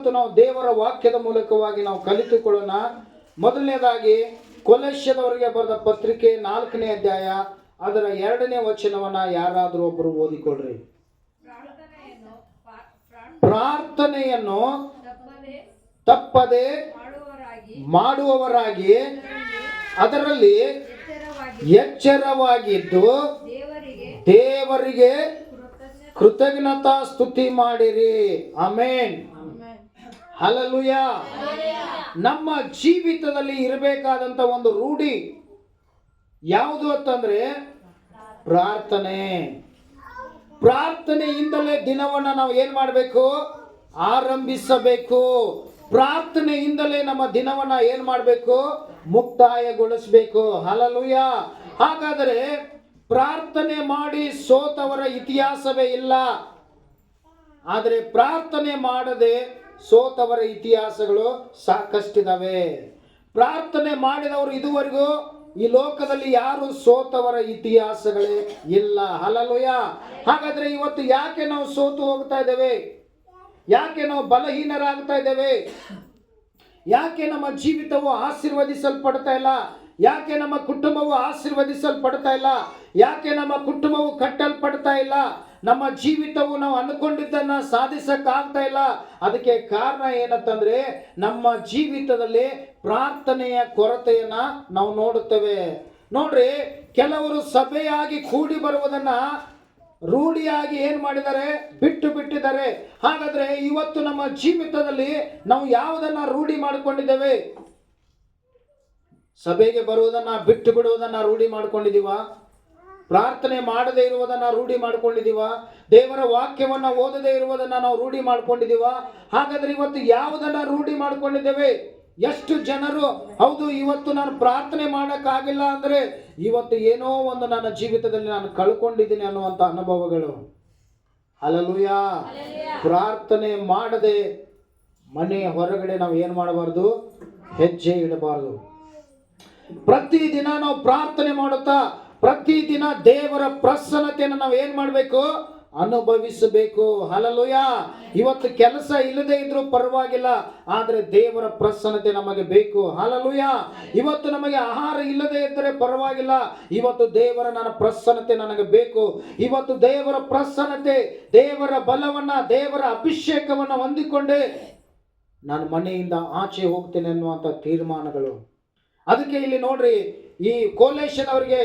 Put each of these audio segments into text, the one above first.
ಇವತ್ತು ನಾವು ದೇವರ ವಾಕ್ಯದ ಮೂಲಕವಾಗಿ ನಾವು ಕಲಿತುಕೊಳ್ಳೋಣ. ಮೊದಲನೇದಾಗಿ ಕೊಲಶ್ಯದವರಿಗೆ ಬರೆದ ಪತ್ರಿಕೆ ನಾಲ್ಕನೇ ಅಧ್ಯಾಯ ಅದರ ಎರಡನೇ ವಚನವನ್ನ ಯಾರಾದರೂ ಒಬ್ಬರು ಓದಿಕೊಡ್ರಿ ಪ್ರಾರ್ಥನೆಯನ್ನು ತಪ್ಪದೆ ಮಾಡುವವರಾಗಿ ಅದರಲ್ಲಿ ಎಚ್ಚರವಾಗಿ ಎಚ್ಚರವಾಗಿದ್ದು ದೇವರಿಗೆ ದೇವರಿಗೆ ಕೃತಜ್ಞತಾ ಸ್ತುತಿ ಮಾಡಿರಿ. ಆಮೇನ್. ಹಲಲುಯ ನಮ್ಮ ಜೀವಿತದಲ್ಲಿ ಇರಬೇಕಾದಂತ ಒಂದು ರೂಢಿ ಯಾವುದು ಅಂತಂದ್ರೆ ಪ್ರಾರ್ಥನೆ. ಪ್ರಾರ್ಥನೆಯಿಂದಲೇ ದಿನವನ್ನ ನಾವು ಏನು ಮಾಡಬೇಕು? ಆರಂಭಿಸಬೇಕು. ಪ್ರಾರ್ಥನೆಯಿಂದಲೇ ನಮ್ಮ ದಿನವನ್ನ ಏನು ಮಾಡಬೇಕು? ಮುಕ್ತಾಯಗೊಳಿಸಬೇಕು. ಹಲಲುಯ ಹಾಗಾದರೆ ಪ್ರಾರ್ಥನೆ ಮಾಡಿ ಸೋತವರ ಇತಿಹಾಸವೇ ಇಲ್ಲ. ಆದರೆ ಪ್ರಾರ್ಥನೆ ಮಾಡದೆ ಸೋತವರ ಇತಿಹಾಸಗಳು ಸಾಕಷ್ಟಿದಾವೆ. ಪ್ರಾರ್ಥನೆ ಮಾಡಿದವರು ಇದುವರೆಗೂ ಈ ಲೋಕದಲ್ಲಿ ಯಾರು ಸೋತವರ ಇತಿಹಾಸಗಳೇ ಇಲ್ಲ. ಹಲಲುಯ ಹಾಗಾದ್ರೆ ಇವತ್ತು ಯಾಕೆ ನಾವು ಸೋತು ಹೋಗ್ತಾ ಇದ್ದೇವೆ? ಯಾಕೆ ನಾವು ಬಲಹೀನರಾಗ್ತಾ ಇದ್ದೇವೆ? ಯಾಕೆ ನಮ್ಮ ಜೀವಿತವು ಆಶೀರ್ವದಿಸಲ್ಪಡ್ತಾ ಇಲ್ಲ? ಯಾಕೆ ನಮ್ಮ ಕುಟುಂಬವು ಆಶೀರ್ವದಿಸಲ್ಪಡ್ತಾ ಇಲ್ಲ? ಯಾಕೆ ನಮ್ಮ ಕುಟುಂಬವು ಕಟ್ಟಲ್ಪಡ್ತಾ ಇಲ್ಲ? ನಮ್ಮ ಜೀವಿತವು ನಾವು ಅನ್ಕೊಂಡಿದ್ದನ್ನ ಸಾಧಿಸಕ್ಕಾಗ್ತಾ ಇಲ್ಲ. ಅದಕ್ಕೆ ಕಾರಣ ಏನಂತಂದ್ರೆ ನಮ್ಮ ಜೀವಿತದಲ್ಲಿ ಪ್ರಾರ್ಥನೆಯ ಕೊರತೆಯನ್ನ ನಾವು ನೋಡುತ್ತೇವೆ. ನೋಡ್ರಿ, ಕೆಲವರು ಸಭೆಯಾಗಿ ಕೂಡಿ ಬರುವುದನ್ನ ರೂಢಿಯಾಗಿ ಏನ್ ಮಾಡಿದ್ದಾರೆ? ಬಿಟ್ಟು ಬಿಟ್ಟಿದ್ದಾರೆ. ಹಾಗಾದ್ರೆ ಇವತ್ತು ನಮ್ಮ ಜೀವಿತದಲ್ಲಿ ನಾವು ಯಾವುದನ್ನ ರೂಢಿ ಮಾಡಿಕೊಂಡಿದ್ದೇವೆ? ಸಭೆಗೆ ಬರುವುದನ್ನ ಬಿಟ್ಟು ಬಿಡುವುದನ್ನ ರೂಢಿ ಮಾಡ್ಕೊಂಡಿದೀವ ಪ್ರಾರ್ಥನೆ ಮಾಡದೇ ಇರುವುದನ್ನು ರೂಢಿ ಮಾಡ್ಕೊಂಡಿದ್ದೀವ? ದೇವರ ವಾಕ್ಯವನ್ನು ಓದದೇ ಇರುವುದನ್ನು ನಾವು ರೂಢಿ ಮಾಡ್ಕೊಂಡಿದ್ದೀವ? ಹಾಗಾದರೆ ಇವತ್ತು ಯಾವುದನ್ನು ರೂಢಿ ಮಾಡ್ಕೊಂಡಿದ್ದೇವೆ? ಎಷ್ಟು ಜನರು? ಹೌದು ಇವತ್ತು ನಾನು ಪ್ರಾರ್ಥನೆ ಮಾಡೋಕ್ಕಾಗಿಲ್ಲ ಅಂದರೆ ಇವತ್ತು ಏನೋ ಒಂದು ನನ್ನ ಜೀವಿತದಲ್ಲಿ ನಾನು ಕಳ್ಕೊಂಡಿದ್ದೀನಿ ಅನ್ನುವಂಥ ಅನುಭವಗಳು. ಅಲಲುಯ ಪ್ರಾರ್ಥನೆ ಮಾಡದೆ ಮನೆಯ ಹೊರಗಡೆ ನಾವು ಏನು ಮಾಡಬಾರ್ದು? ಹೆಜ್ಜೆ ಇಡಬಾರ್ದು. ಪ್ರತಿದಿನ ನಾವು ಪ್ರಾರ್ಥನೆ ಮಾಡುತ್ತಾ ಪ್ರತಿದಿನ ದೇವರ ಪ್ರಸನ್ನತೆಯನ್ನು ನಾವು ಏನು ಮಾಡಬೇಕು? ಅನುಭವಿಸಬೇಕು. ಹಲಲುಯ ಇವತ್ತು ಕೆಲಸ ಇಲ್ಲದೆ ಇದ್ರೂ ಪರವಾಗಿಲ್ಲ, ಆದರೆ ದೇವರ ಪ್ರಸನ್ನತೆ ನಮಗೆ ಬೇಕು. ಹಲಲುಯ ಇವತ್ತು ನಮಗೆ ಆಹಾರ ಇಲ್ಲದೆ ಇದ್ದರೆ ಪರವಾಗಿಲ್ಲ, ಇವತ್ತು ದೇವರ ನನ್ನ ಪ್ರಸನ್ನತೆ ನನಗೆ ಬೇಕು. ಇವತ್ತು ದೇವರ ಪ್ರಸನ್ನತೆ, ದೇವರ ಬಲವನ್ನ, ದೇವರ ಅಭಿಷೇಕವನ್ನು ಹೊಂದಿಕೊಂಡೇ ನಾನು ಮನೆಯಿಂದ ಆಚೆ ಹೋಗ್ತೇನೆ ಅನ್ನುವಂಥ ತೀರ್ಮಾನಗಳು. ಅದಕ್ಕೆ ಇಲ್ಲಿ ನೋಡ್ರಿ, ಈ ಕೋಲೇಶನವರಿಗೆ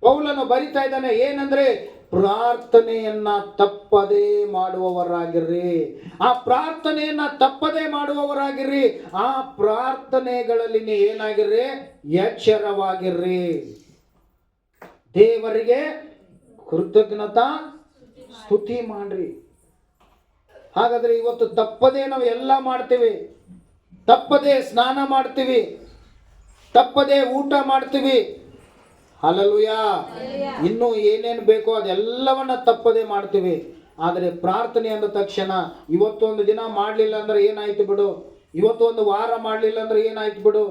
ಪೌಲನು ಬರಿತಾ ಇದ್ದಾನೆ, ಏನಂದ್ರೆ, ಪ್ರಾರ್ಥನೆಯನ್ನ ತಪ್ಪದೇ ಮಾಡುವವರಾಗಿರ್ರಿ. ಆ ಪ್ರಾರ್ಥನೆಯನ್ನ ತಪ್ಪದೇ ಮಾಡುವವರಾಗಿರ್ರಿ. ಆ ಪ್ರಾರ್ಥನೆಗಳಲ್ಲಿ ಏನಾಗಿರ್ರಿ? ಎಚ್ಚರವಾಗಿರ್ರಿ ದೇವರಿಗೆ ಕೃತಜ್ಞತಾ ಸ್ತುತಿ ಮಾಡ್ರಿ. ಹಾಗಾದ್ರೆ ಇವತ್ತು ತಪ್ಪದೇ ನಾವು ಎಲ್ಲ ಮಾಡ್ತೀವಿ. ತಪ್ಪದೇ ಸ್ನಾನ ಮಾಡ್ತೀವಿ. ತಪ್ಪದೇ ಊಟ ಮಾಡ್ತೀವಿ. ಹಲಲುಯ ಇನ್ನೂ ಏನೇನು ಬೇಕೋ ಅದೆಲ್ಲವನ್ನ ತಪ್ಪದೆ ಮಾಡ್ತೀವಿ. ಆದರೆ ಪ್ರಾರ್ಥನೆ ಅಂದ ತಕ್ಷಣ ಇವತ್ತೊಂದು ದಿನ ಮಾಡಲಿಲ್ಲ ಅಂದ್ರೆ ಏನಾಯ್ತು ಬಿಡು? ಇವತ್ತೊಂದು ವಾರ ಮಾಡಲಿಲ್ಲ ಅಂದ್ರೆ ಏನಾಯ್ತು ಬಿಡು?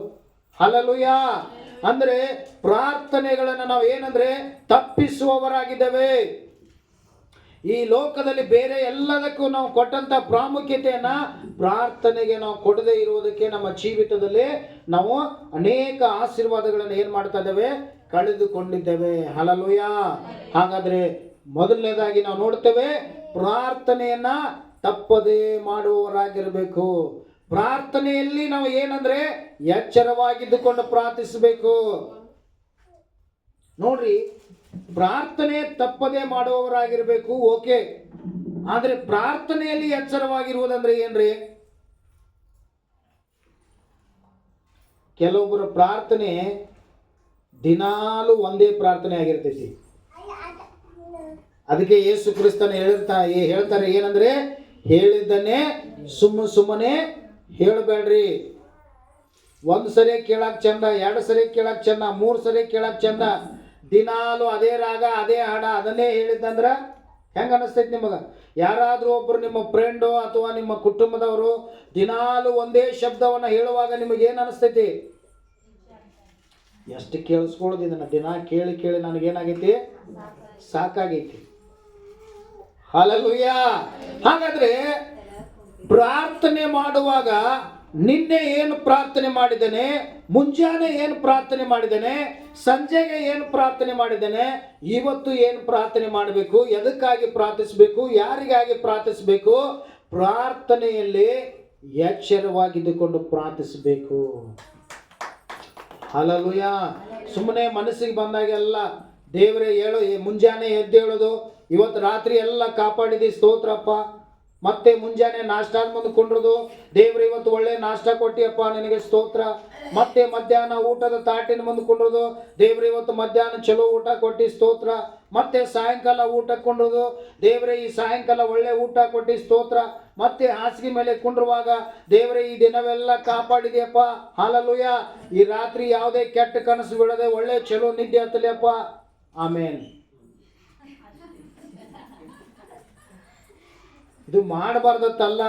ಹಲಲುಯ ಅಂದ್ರೆ ಪ್ರಾರ್ಥನೆಗಳನ್ನು ನಾವು ಏನಂದ್ರೆ ತಪ್ಪಿಸುವವರಾಗಿದ್ದೇವೆ. ಈ ಲೋಕದಲ್ಲಿ ಬೇರೆ ಎಲ್ಲದಕ್ಕೂ ನಾವು ಕೊಟ್ಟಂತ ಪ್ರಾಮುಖ್ಯತೆಯನ್ನ ಪ್ರಾರ್ಥನೆಗೆ ನಾವು ಕೊಡದೇ ಇರುವುದಕ್ಕೆ ನಮ್ಮ ಜೀವಿತದಲ್ಲಿ ನಾವು ಅನೇಕ ಆಶೀರ್ವಾದಗಳನ್ನು ಏನ್ ಮಾಡ್ತಾ ಇದ್ದೇವೆ? ಕಳೆದುಕೊಂಡಿದ್ದೇವೆ. ಹಲಲುಯ ಹಾಗಾದ್ರೆ ಮೊದಲನೇದಾಗಿ ನಾವು ನೋಡ್ತೇವೆ, ಪ್ರಾರ್ಥನೆಯನ್ನ ತಪ್ಪದೇ ಮಾಡುವವರಾಗಿರಬೇಕು. ಪ್ರಾರ್ಥನೆಯಲ್ಲಿ ನಾವು ಏನಂದ್ರೆ ಎಚ್ಚರವಾಗಿದ್ದುಕೊಂಡು ಪ್ರಾರ್ಥಿಸಬೇಕು. ನೋಡ್ರಿ, ಪ್ರಾರ್ಥನೆ ತಪ್ಪದೇ ಮಾಡುವವರಾಗಿರಬೇಕು, ಓಕೆ. ಆದರೆ ಪ್ರಾರ್ಥನೆಯಲ್ಲಿ ಎಚ್ಚರವಾಗಿರುವುದಂದ್ರೆ ಏನ್ರಿ? ಕೆಲವೊಬ್ಬರ ಪ್ರಾರ್ಥನೆ ದಿನಾಲು ಒಂದೇ ಪ್ರಾರ್ಥನೆ ಆಗಿರ್ತೈತಿ. ಅದಕ್ಕೆ ಯೇಸು ಕ್ರಿಸ್ತನ ಹೇಳ್ತಾ ಹೇಳ್ತಾರೆ ಏನಂದ್ರೆ, ಹೇಳಿದ್ದನ್ನೇ ಸುಮ್ಮ ಸುಮ್ಮನೆ ಹೇಳಬೇಡ್ರಿ. ಒಂದು ಸರಿ ಕೇಳಕ್ ಚಂದ, ಎರಡು ಸರಿ ಕೇಳಕ್ ಚಂದ, ಮೂರು ಸರಿ ಕೇಳಕ್ ಚಂದ, ದಿನಾಲು ಅದೇ ರಾಗ, ಅದೇ ಹಾಡ, ಅದನ್ನೇ ಹೇಳಿದ್ದಂದ್ರ ಹೆಂಗ ಅನಿಸ್ತೈತಿ ನಿಮಗೆ? ಯಾರಾದರೂ ಒಬ್ಬರು ನಿಮ್ಮ ಫ್ರೆಂಡು ಅಥವಾ ನಿಮ್ಮ ಕುಟುಂಬದವರು ದಿನಾಲು ಒಂದೇ ಶಬ್ದವನ್ನು ಹೇಳುವಾಗ ನಿಮಗೇನು ಅನಿಸ್ತೈತಿ? ಎಷ್ಟು ಕೇಳಿಸ್ಕೊಳ್ಳೋದು ಇದನ್ನ? ದಿನ ಕೇಳಿ ಕೇಳಿ ನನಗೇನಾಗೈತಿ? ಸಾಕಾಗೈತಿ. ಹಲಲುಯ್ಯ ಹಾಗಾದ್ರೆ ಪ್ರಾರ್ಥನೆ ಮಾಡುವಾಗ ನಿನ್ನೆ ಏನು ಪ್ರಾರ್ಥನೆ ಮಾಡಿದ್ದೇನೆ? ಮುಂಜಾನೆ ಏನು ಪ್ರಾರ್ಥನೆ ಮಾಡಿದ್ದೇನೆ? ಸಂಜೆಗೆ ಏನು ಪ್ರಾರ್ಥನೆ ಮಾಡಿದ್ದೇನೆ? ಇವತ್ತು ಏನು ಪ್ರಾರ್ಥನೆ ಮಾಡಬೇಕು? ಎದಕ್ಕಾಗಿ ಪ್ರಾರ್ಥಿಸಬೇಕು? ಯಾರಿಗಾಗಿ ಪ್ರಾರ್ಥಿಸಬೇಕು? ಪ್ರಾರ್ಥನೆಯಲ್ಲಿ ಎಚ್ಚರವಾಗಿದ್ದುಕೊಂಡು ಪ್ರಾರ್ಥಿಸಬೇಕು. ಹಲಲುಯ ಸುಮ್ಮನೆ ಮನಸ್ಸಿಗೆ ಬಂದಾಗೆಲ್ಲ ದೇವರೇ ಹೇಳು ಮುಂಜಾನೆ ಎದ್ದೇಳೋದು ಇವತ್ತು ರಾತ್ರಿ ಎಲ್ಲ ಕಾಪಾಡಿದಿ, ಸ್ತೋತ್ರಪ್ಪ. ಮತ್ತೆ ಮುಂಜಾನೆ ನಾಷ್ಟ ಮುಂದೆ ಕೊಂಡ್ರದು, ದೇವ್ರ ಇವತ್ತು ಒಳ್ಳೆ ನಾಷ್ಟ ಕೊಟ್ಟಿಯಪ್ಪ, ನಿನಗೆ ಸ್ತೋತ್ರ. ಮತ್ತೆ ಮಧ್ಯಾಹ್ನ ಊಟದ ತಾಟಿನ ಮುಂದೆ ಕೊಂಡ್ರದು, ದೇವ್ರ ಇವತ್ತು ಮಧ್ಯಾಹ್ನ ಚಲೋ ಊಟ ಕೊಟ್ಟಿ, ಸ್ತೋತ್ರ. ಮತ್ತೆ ಸಾಯಂಕಾಲ ಊಟ ಕೊಂಡ್ರದು ದೇವರೇ, ಈ ಸಾಯಂಕಾಲ ಒಳ್ಳೆ ಊಟ ಕೊಟ್ಟಿ ಸ್ತೋತ್ರ. ಮತ್ತೆ ಹಾಸಿಗೆ ಮೇಲೆ ಕುಂಡ್ರುವಾಗ, ದೇವರೇ, ಈ ದಿನವೆಲ್ಲ ಕಾಪಾಡಿದೆಯಪ್ಪ. ಹಾಲಲ್ಲೂಯ. ಈ ರಾತ್ರಿ ಯಾವುದೇ ಕೆಟ್ಟ ಕನಸು ಬಿಡದೆ ಒಳ್ಳೆ ಚಲೋ ನಿದ್ದೆ ಹತ್ತಲಿಯಪ್ಪ. ಆಮೇನ್. ಇದು ಮಾಡಬಾರ್ದತ್ತಲ್ಲ.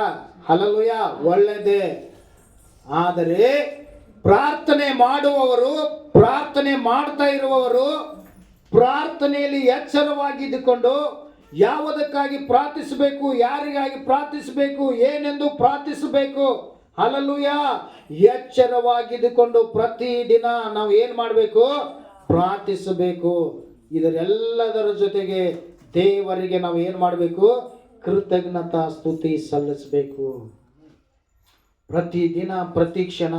ಹಲಲುಯ ಒಳ್ಳೆಯದೇ ಆದರೆ ಪ್ರಾರ್ಥನೆ ಮಾಡುವವರು, ಪ್ರಾರ್ಥನೆ ಮಾಡ್ತಾ ಇರುವವರು ಪ್ರಾರ್ಥನೆಯಲ್ಲಿ ಎಚ್ಚರವಾಗಿದ್ದುಕೊಂಡು ಯಾವುದಕ್ಕಾಗಿ ಪ್ರಾರ್ಥಿಸಬೇಕು, ಯಾರಿಗಾಗಿ ಪ್ರಾರ್ಥಿಸಬೇಕು, ಏನೆಂದು ಪ್ರಾರ್ಥಿಸಬೇಕು ಹಲಲುಯ ಎಚ್ಚರವಾಗಿದ್ದುಕೊಂಡು ಪ್ರತಿದಿನ ನಾವು ಏನು ಮಾಡಬೇಕು? ಪ್ರಾರ್ಥಿಸಬೇಕು. ಇದರೆಲ್ಲದರ ಜೊತೆಗೆ ದೇವರಿಗೆ ನಾವು ಏನು ಮಾಡಬೇಕು? ಕೃತಜ್ಞತಾ ಸ್ತುತಿ ಸಲ್ಲಿಸಬೇಕು. ಪ್ರತಿದಿನ, ಪ್ರತಿ ಕ್ಷಣ,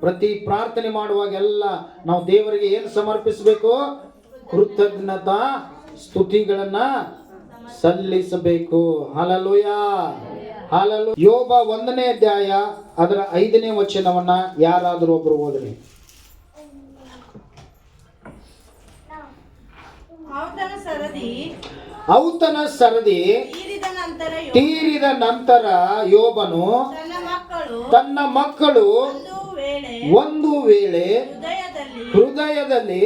ಪ್ರತಿ ಪ್ರಾರ್ಥನೆ ಮಾಡುವಾಗೆಲ್ಲ ನಾವು ದೇವರಿಗೆ ಏನು ಸಮರ್ಪಿಸಬೇಕು? ಕೃತಜ್ಞತಾ ಸ್ತುತಿಗಳನ್ನ ಸಲ್ಲಿಸಬೇಕು. ಹಲಲುಯ ಹಲಲು ಯೋಬ ಒಂದನೇ ಅಧ್ಯಾಯ ಅದರ ಐದನೇ ವಚನವನ್ನ ಯಾರಾದರೂ ಒಬ್ರು ಓದ್ರಿ. ಔತನ ಸರದಿ ತೀರಿದ ನಂತರ ಯೋಬನು ತನ್ನ ಮಕ್ಕಳು ಒಂದು ವೇಳೆ ಹೃದಯದಲ್ಲಿ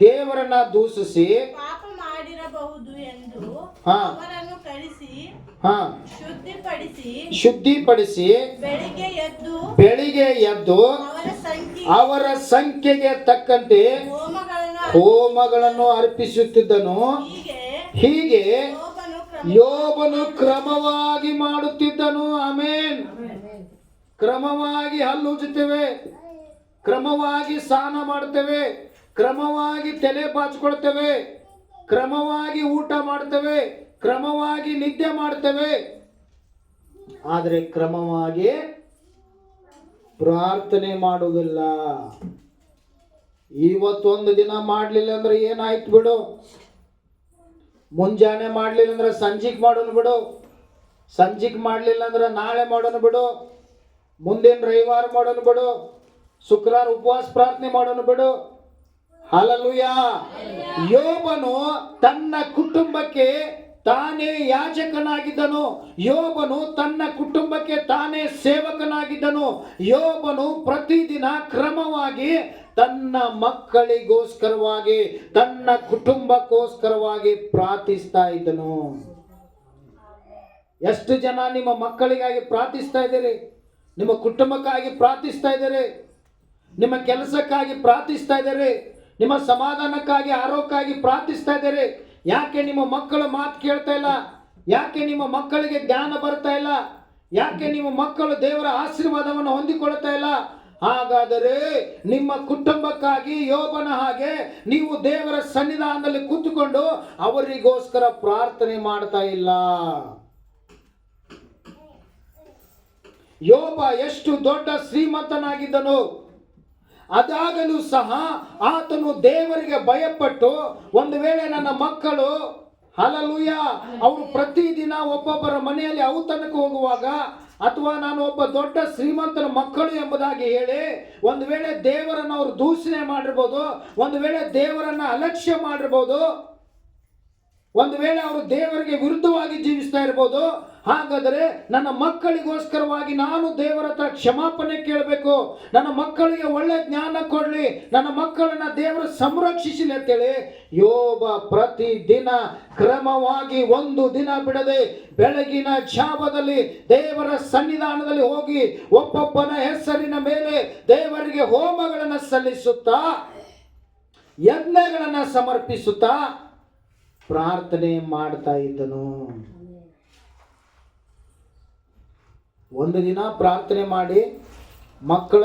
ದೇವರನ್ನು ದೂಷಿಸಿ ಪಾಪ ಮಾಡಿರಬಹುದು ಎಂದು ಹಾ. ಅವರನ್ನು ಕಳಿಸಿ ಹಾ. ಶುದ್ಧಿಪಡಿಸಿ ಶುದ್ಧಿಪಡಿಸಿ ಬೆಳಿಗ್ಗೆ ಎದ್ದು ಬೆಳಿಗ್ಗೆ ಎದ್ದು ಅವರ ಸಂಖ್ಯೆ ಅವರ ಸಂಖ್ಯೆಗೆ ತಕ್ಕಂತೆ ಹೋಮಗಳನ್ನು ಹೋಮಗಳನ್ನು ಅರ್ಪಿಸುತ್ತಿದ್ದನು. ಹೀಗೆ ಹೀಗೆ ಯೋಬನು ಕ್ರಮ ಯೋಬನು ಕ್ರಮವಾಗಿ ಮಾಡುತ್ತಿದ್ದನು. ಆಮೇನ್. ಕ್ರಮವಾಗಿ ಹಲ್ಲುಜ್ಜುತ್ತೇವೆ ಕ್ರಮವಾಗಿ ಸ್ನಾನ ಮಾಡ್ತೇವೆ ಕ್ರಮವಾಗಿ ತಲೆ ಬಾಚ್ಕೊಳ್ತೇವೆ, ಕ್ರಮವಾಗಿ ಊಟ ಮಾಡ್ತೇವೆ, ಕ್ರಮವಾಗಿ ನಿದ್ದೆ ಮಾಡ್ತೇವೆ. ಆದರೆ ಕ್ರಮವಾಗಿ ಪ್ರಾರ್ಥನೆ ಮಾಡುವುದಿಲ್ಲ. ಇವತ್ತೊಂದು ದಿನ ಮಾಡಲಿಲ್ಲ ಅಂದ್ರೆ ಏನಾಯ್ತು ಬಿಡು? ಮುಂಜಾನೆ ಮಾಡಲಿಲ್ಲ ಅಂದ್ರೆ ಸಂಜೆಗೆ ಮಾಡೋಣ ಬಿಡು. ಸಂಜೆಗೆ ಮಾಡಲಿಲ್ಲ ಅಂದ್ರೆ ನಾಳೆ ಮಾಡೋಣ ಬಿಡು. ಮುಂದಿನ ರವಿವಾರ ಮಾಡೋಣ ಬಿಡು. ಶುಕ್ರವಾರ ಉಪವಾಸ ಪ್ರಾರ್ಥನೆ ಮಾಡೋಣ ಬಿಡು. ಹಲಲುಯ. ಯೋಬನು ತನ್ನ ಕುಟುಂಬಕ್ಕೆ ತಾನೇ ಯಾಜಕನಾಗಿದ್ದನು. ಯೋಬನು ತನ್ನ ಕುಟುಂಬಕ್ಕೆ ತಾನೇ ಸೇವಕನಾಗಿದ್ದನು. ಯೋಬನು ಪ್ರತಿದಿನ ಕ್ರಮವಾಗಿ ತನ್ನ ಮಕ್ಕಳಿಗೋಸ್ಕರವಾಗಿ, ತನ್ನ ಕುಟುಂಬಕ್ಕೋಸ್ಕರವಾಗಿ ಪ್ರಾರ್ಥಿಸ್ತಾ ಇದ್ದನು. ಎಷ್ಟು ಜನ ನಿಮ್ಮ ಮಕ್ಕಳಿಗಾಗಿ ಪ್ರಾರ್ಥಿಸ್ತಾ ಇದ್ದೀರಿ? ನಿಮ್ಮ ಕುಟುಂಬಕ್ಕಾಗಿ ಪ್ರಾರ್ಥಿಸ್ತಾ ಇದ್ದಾರೆ? ನಿಮ್ಮ ಕೆಲಸಕ್ಕಾಗಿ ಪ್ರಾರ್ಥಿಸ್ತಾ ಇದ್ದೀರಿ? ನಿಮ್ಮ ಸಮಾಧಾನಕ್ಕಾಗಿ, ಆರೋಗ್ಯಕ್ಕಾಗಿ ಪ್ರಾರ್ಥಿಸ್ತಾ ಇದ್ದಾರೆ. ಯಾಕೆ ನಿಮ್ಮ ಮಕ್ಕಳ ಮಾತು ಕೇಳ್ತಾ ಇಲ್ಲ? ಯಾಕೆ ನಿಮ್ಮ ಮಕ್ಕಳಿಗೆ ಜ್ಞಾನ ಬರ್ತಾ ಇಲ್ಲ? ಯಾಕೆ ನಿಮ್ಮ ಮಕ್ಕಳು ದೇವರ ಆಶೀರ್ವಾದವನ್ನು ಹೊಂದಿಕೊಳ್ತಾ ಇಲ್ಲ? ಹಾಗಾದರೆ ನಿಮ್ಮ ಕುಟುಂಬಕ್ಕಾಗಿ, ಯೋಬನ ಹಾಗೆ ನೀವು ದೇವರ ಸನ್ನಿಧಾನದಲ್ಲಿ ಕೂತುಕೊಂಡು ಅವರಿಗೋಸ್ಕರ ಪ್ರಾರ್ಥನೆ ಮಾಡ್ತಾ ಇಲ್ಲ. ಯೋಬ ಎಷ್ಟು ದೊಡ್ಡ ಶ್ರೀಮಂತನಾಗಿದ್ದನು. ಅದಾಗಲೂ ಸಹ ಆತನು ದೇವರಿಗೆ ಭಯಪಟ್ಟು ಒಂದು ವೇಳೆ ನನ್ನ ಮಕ್ಕಳು ಹಲಲುಯ ಅವರು ಪ್ರತಿದಿನ ಒಬ್ಬೊಬ್ಬರ ಮನೆಯಲ್ಲಿ ಔತಣಕ್ಕೆ ಹೋಗುವಾಗ ಅಥವಾ ನಾನು ಒಬ್ಬ ದೊಡ್ಡ ಶ್ರೀಮಂತನ ಮಕ್ಕಳು ಎಂಬುದಾಗಿ ಹೇಳಿ ಒಂದು ವೇಳೆ ದೇವರನ್ನು ಅವರು ದೂಷಣೆ ಮಾಡಿರ್ಬೋದು, ಒಂದು ವೇಳೆ ದೇವರನ್ನ ಅಲಕ್ಷ್ಯ ಮಾಡಿರ್ಬೋದು ಒಂದು ವೇಳೆ ಅವರು ದೇವರಿಗೆ ವಿರುದ್ಧವಾಗಿ ಜೀವಿಸ್ತಾ ಇರ್ಬೋದು, ಹಾಗಾದರೆ ನನ್ನ ಮಕ್ಕಳಿಗೋಸ್ಕರವಾಗಿ ನಾನು ದೇವರ ಹತ್ರ ಕ್ಷಮಾಪಣೆ ಕೇಳಬೇಕು. ನನ್ನ ಮಕ್ಕಳಿಗೆ ಒಳ್ಳೆ ಜ್ಞಾನ ಕೊಡಲಿ, ನನ್ನ ಮಕ್ಕಳನ್ನ ದೇವರು ಸಂರಕ್ಷಿಸಲಿ ಅಂತೇಳಿ ಯೋಬ ಪ್ರತಿ ದಿನ ಕ್ರಮವಾಗಿ ಒಂದು ದಿನ ಬಿಡದೆ ಬೆಳಗಿನ ಜಾವದಲ್ಲಿ ದೇವರ ಸನ್ನಿಧಾನದಲ್ಲಿ ಹೋಗಿ ಒಬ್ಬೊಬ್ಬನ ಹೆಸರಿನ ಮೇಲೆ ದೇವರಿಗೆ ಹೋಮಗಳನ್ನು ಸಲ್ಲಿಸುತ್ತಾ, ಯಜ್ಞಗಳನ್ನು ಸಮರ್ಪಿಸುತ್ತಾ ಪ್ರಾರ್ಥನೆ ಮಾಡ್ತಾ ಇದ್ದನು. ಒಂದು ದಿನ ಪ್ರಾರ್ಥನೆ ಮಾಡಿ ಮಕ್ಕಳ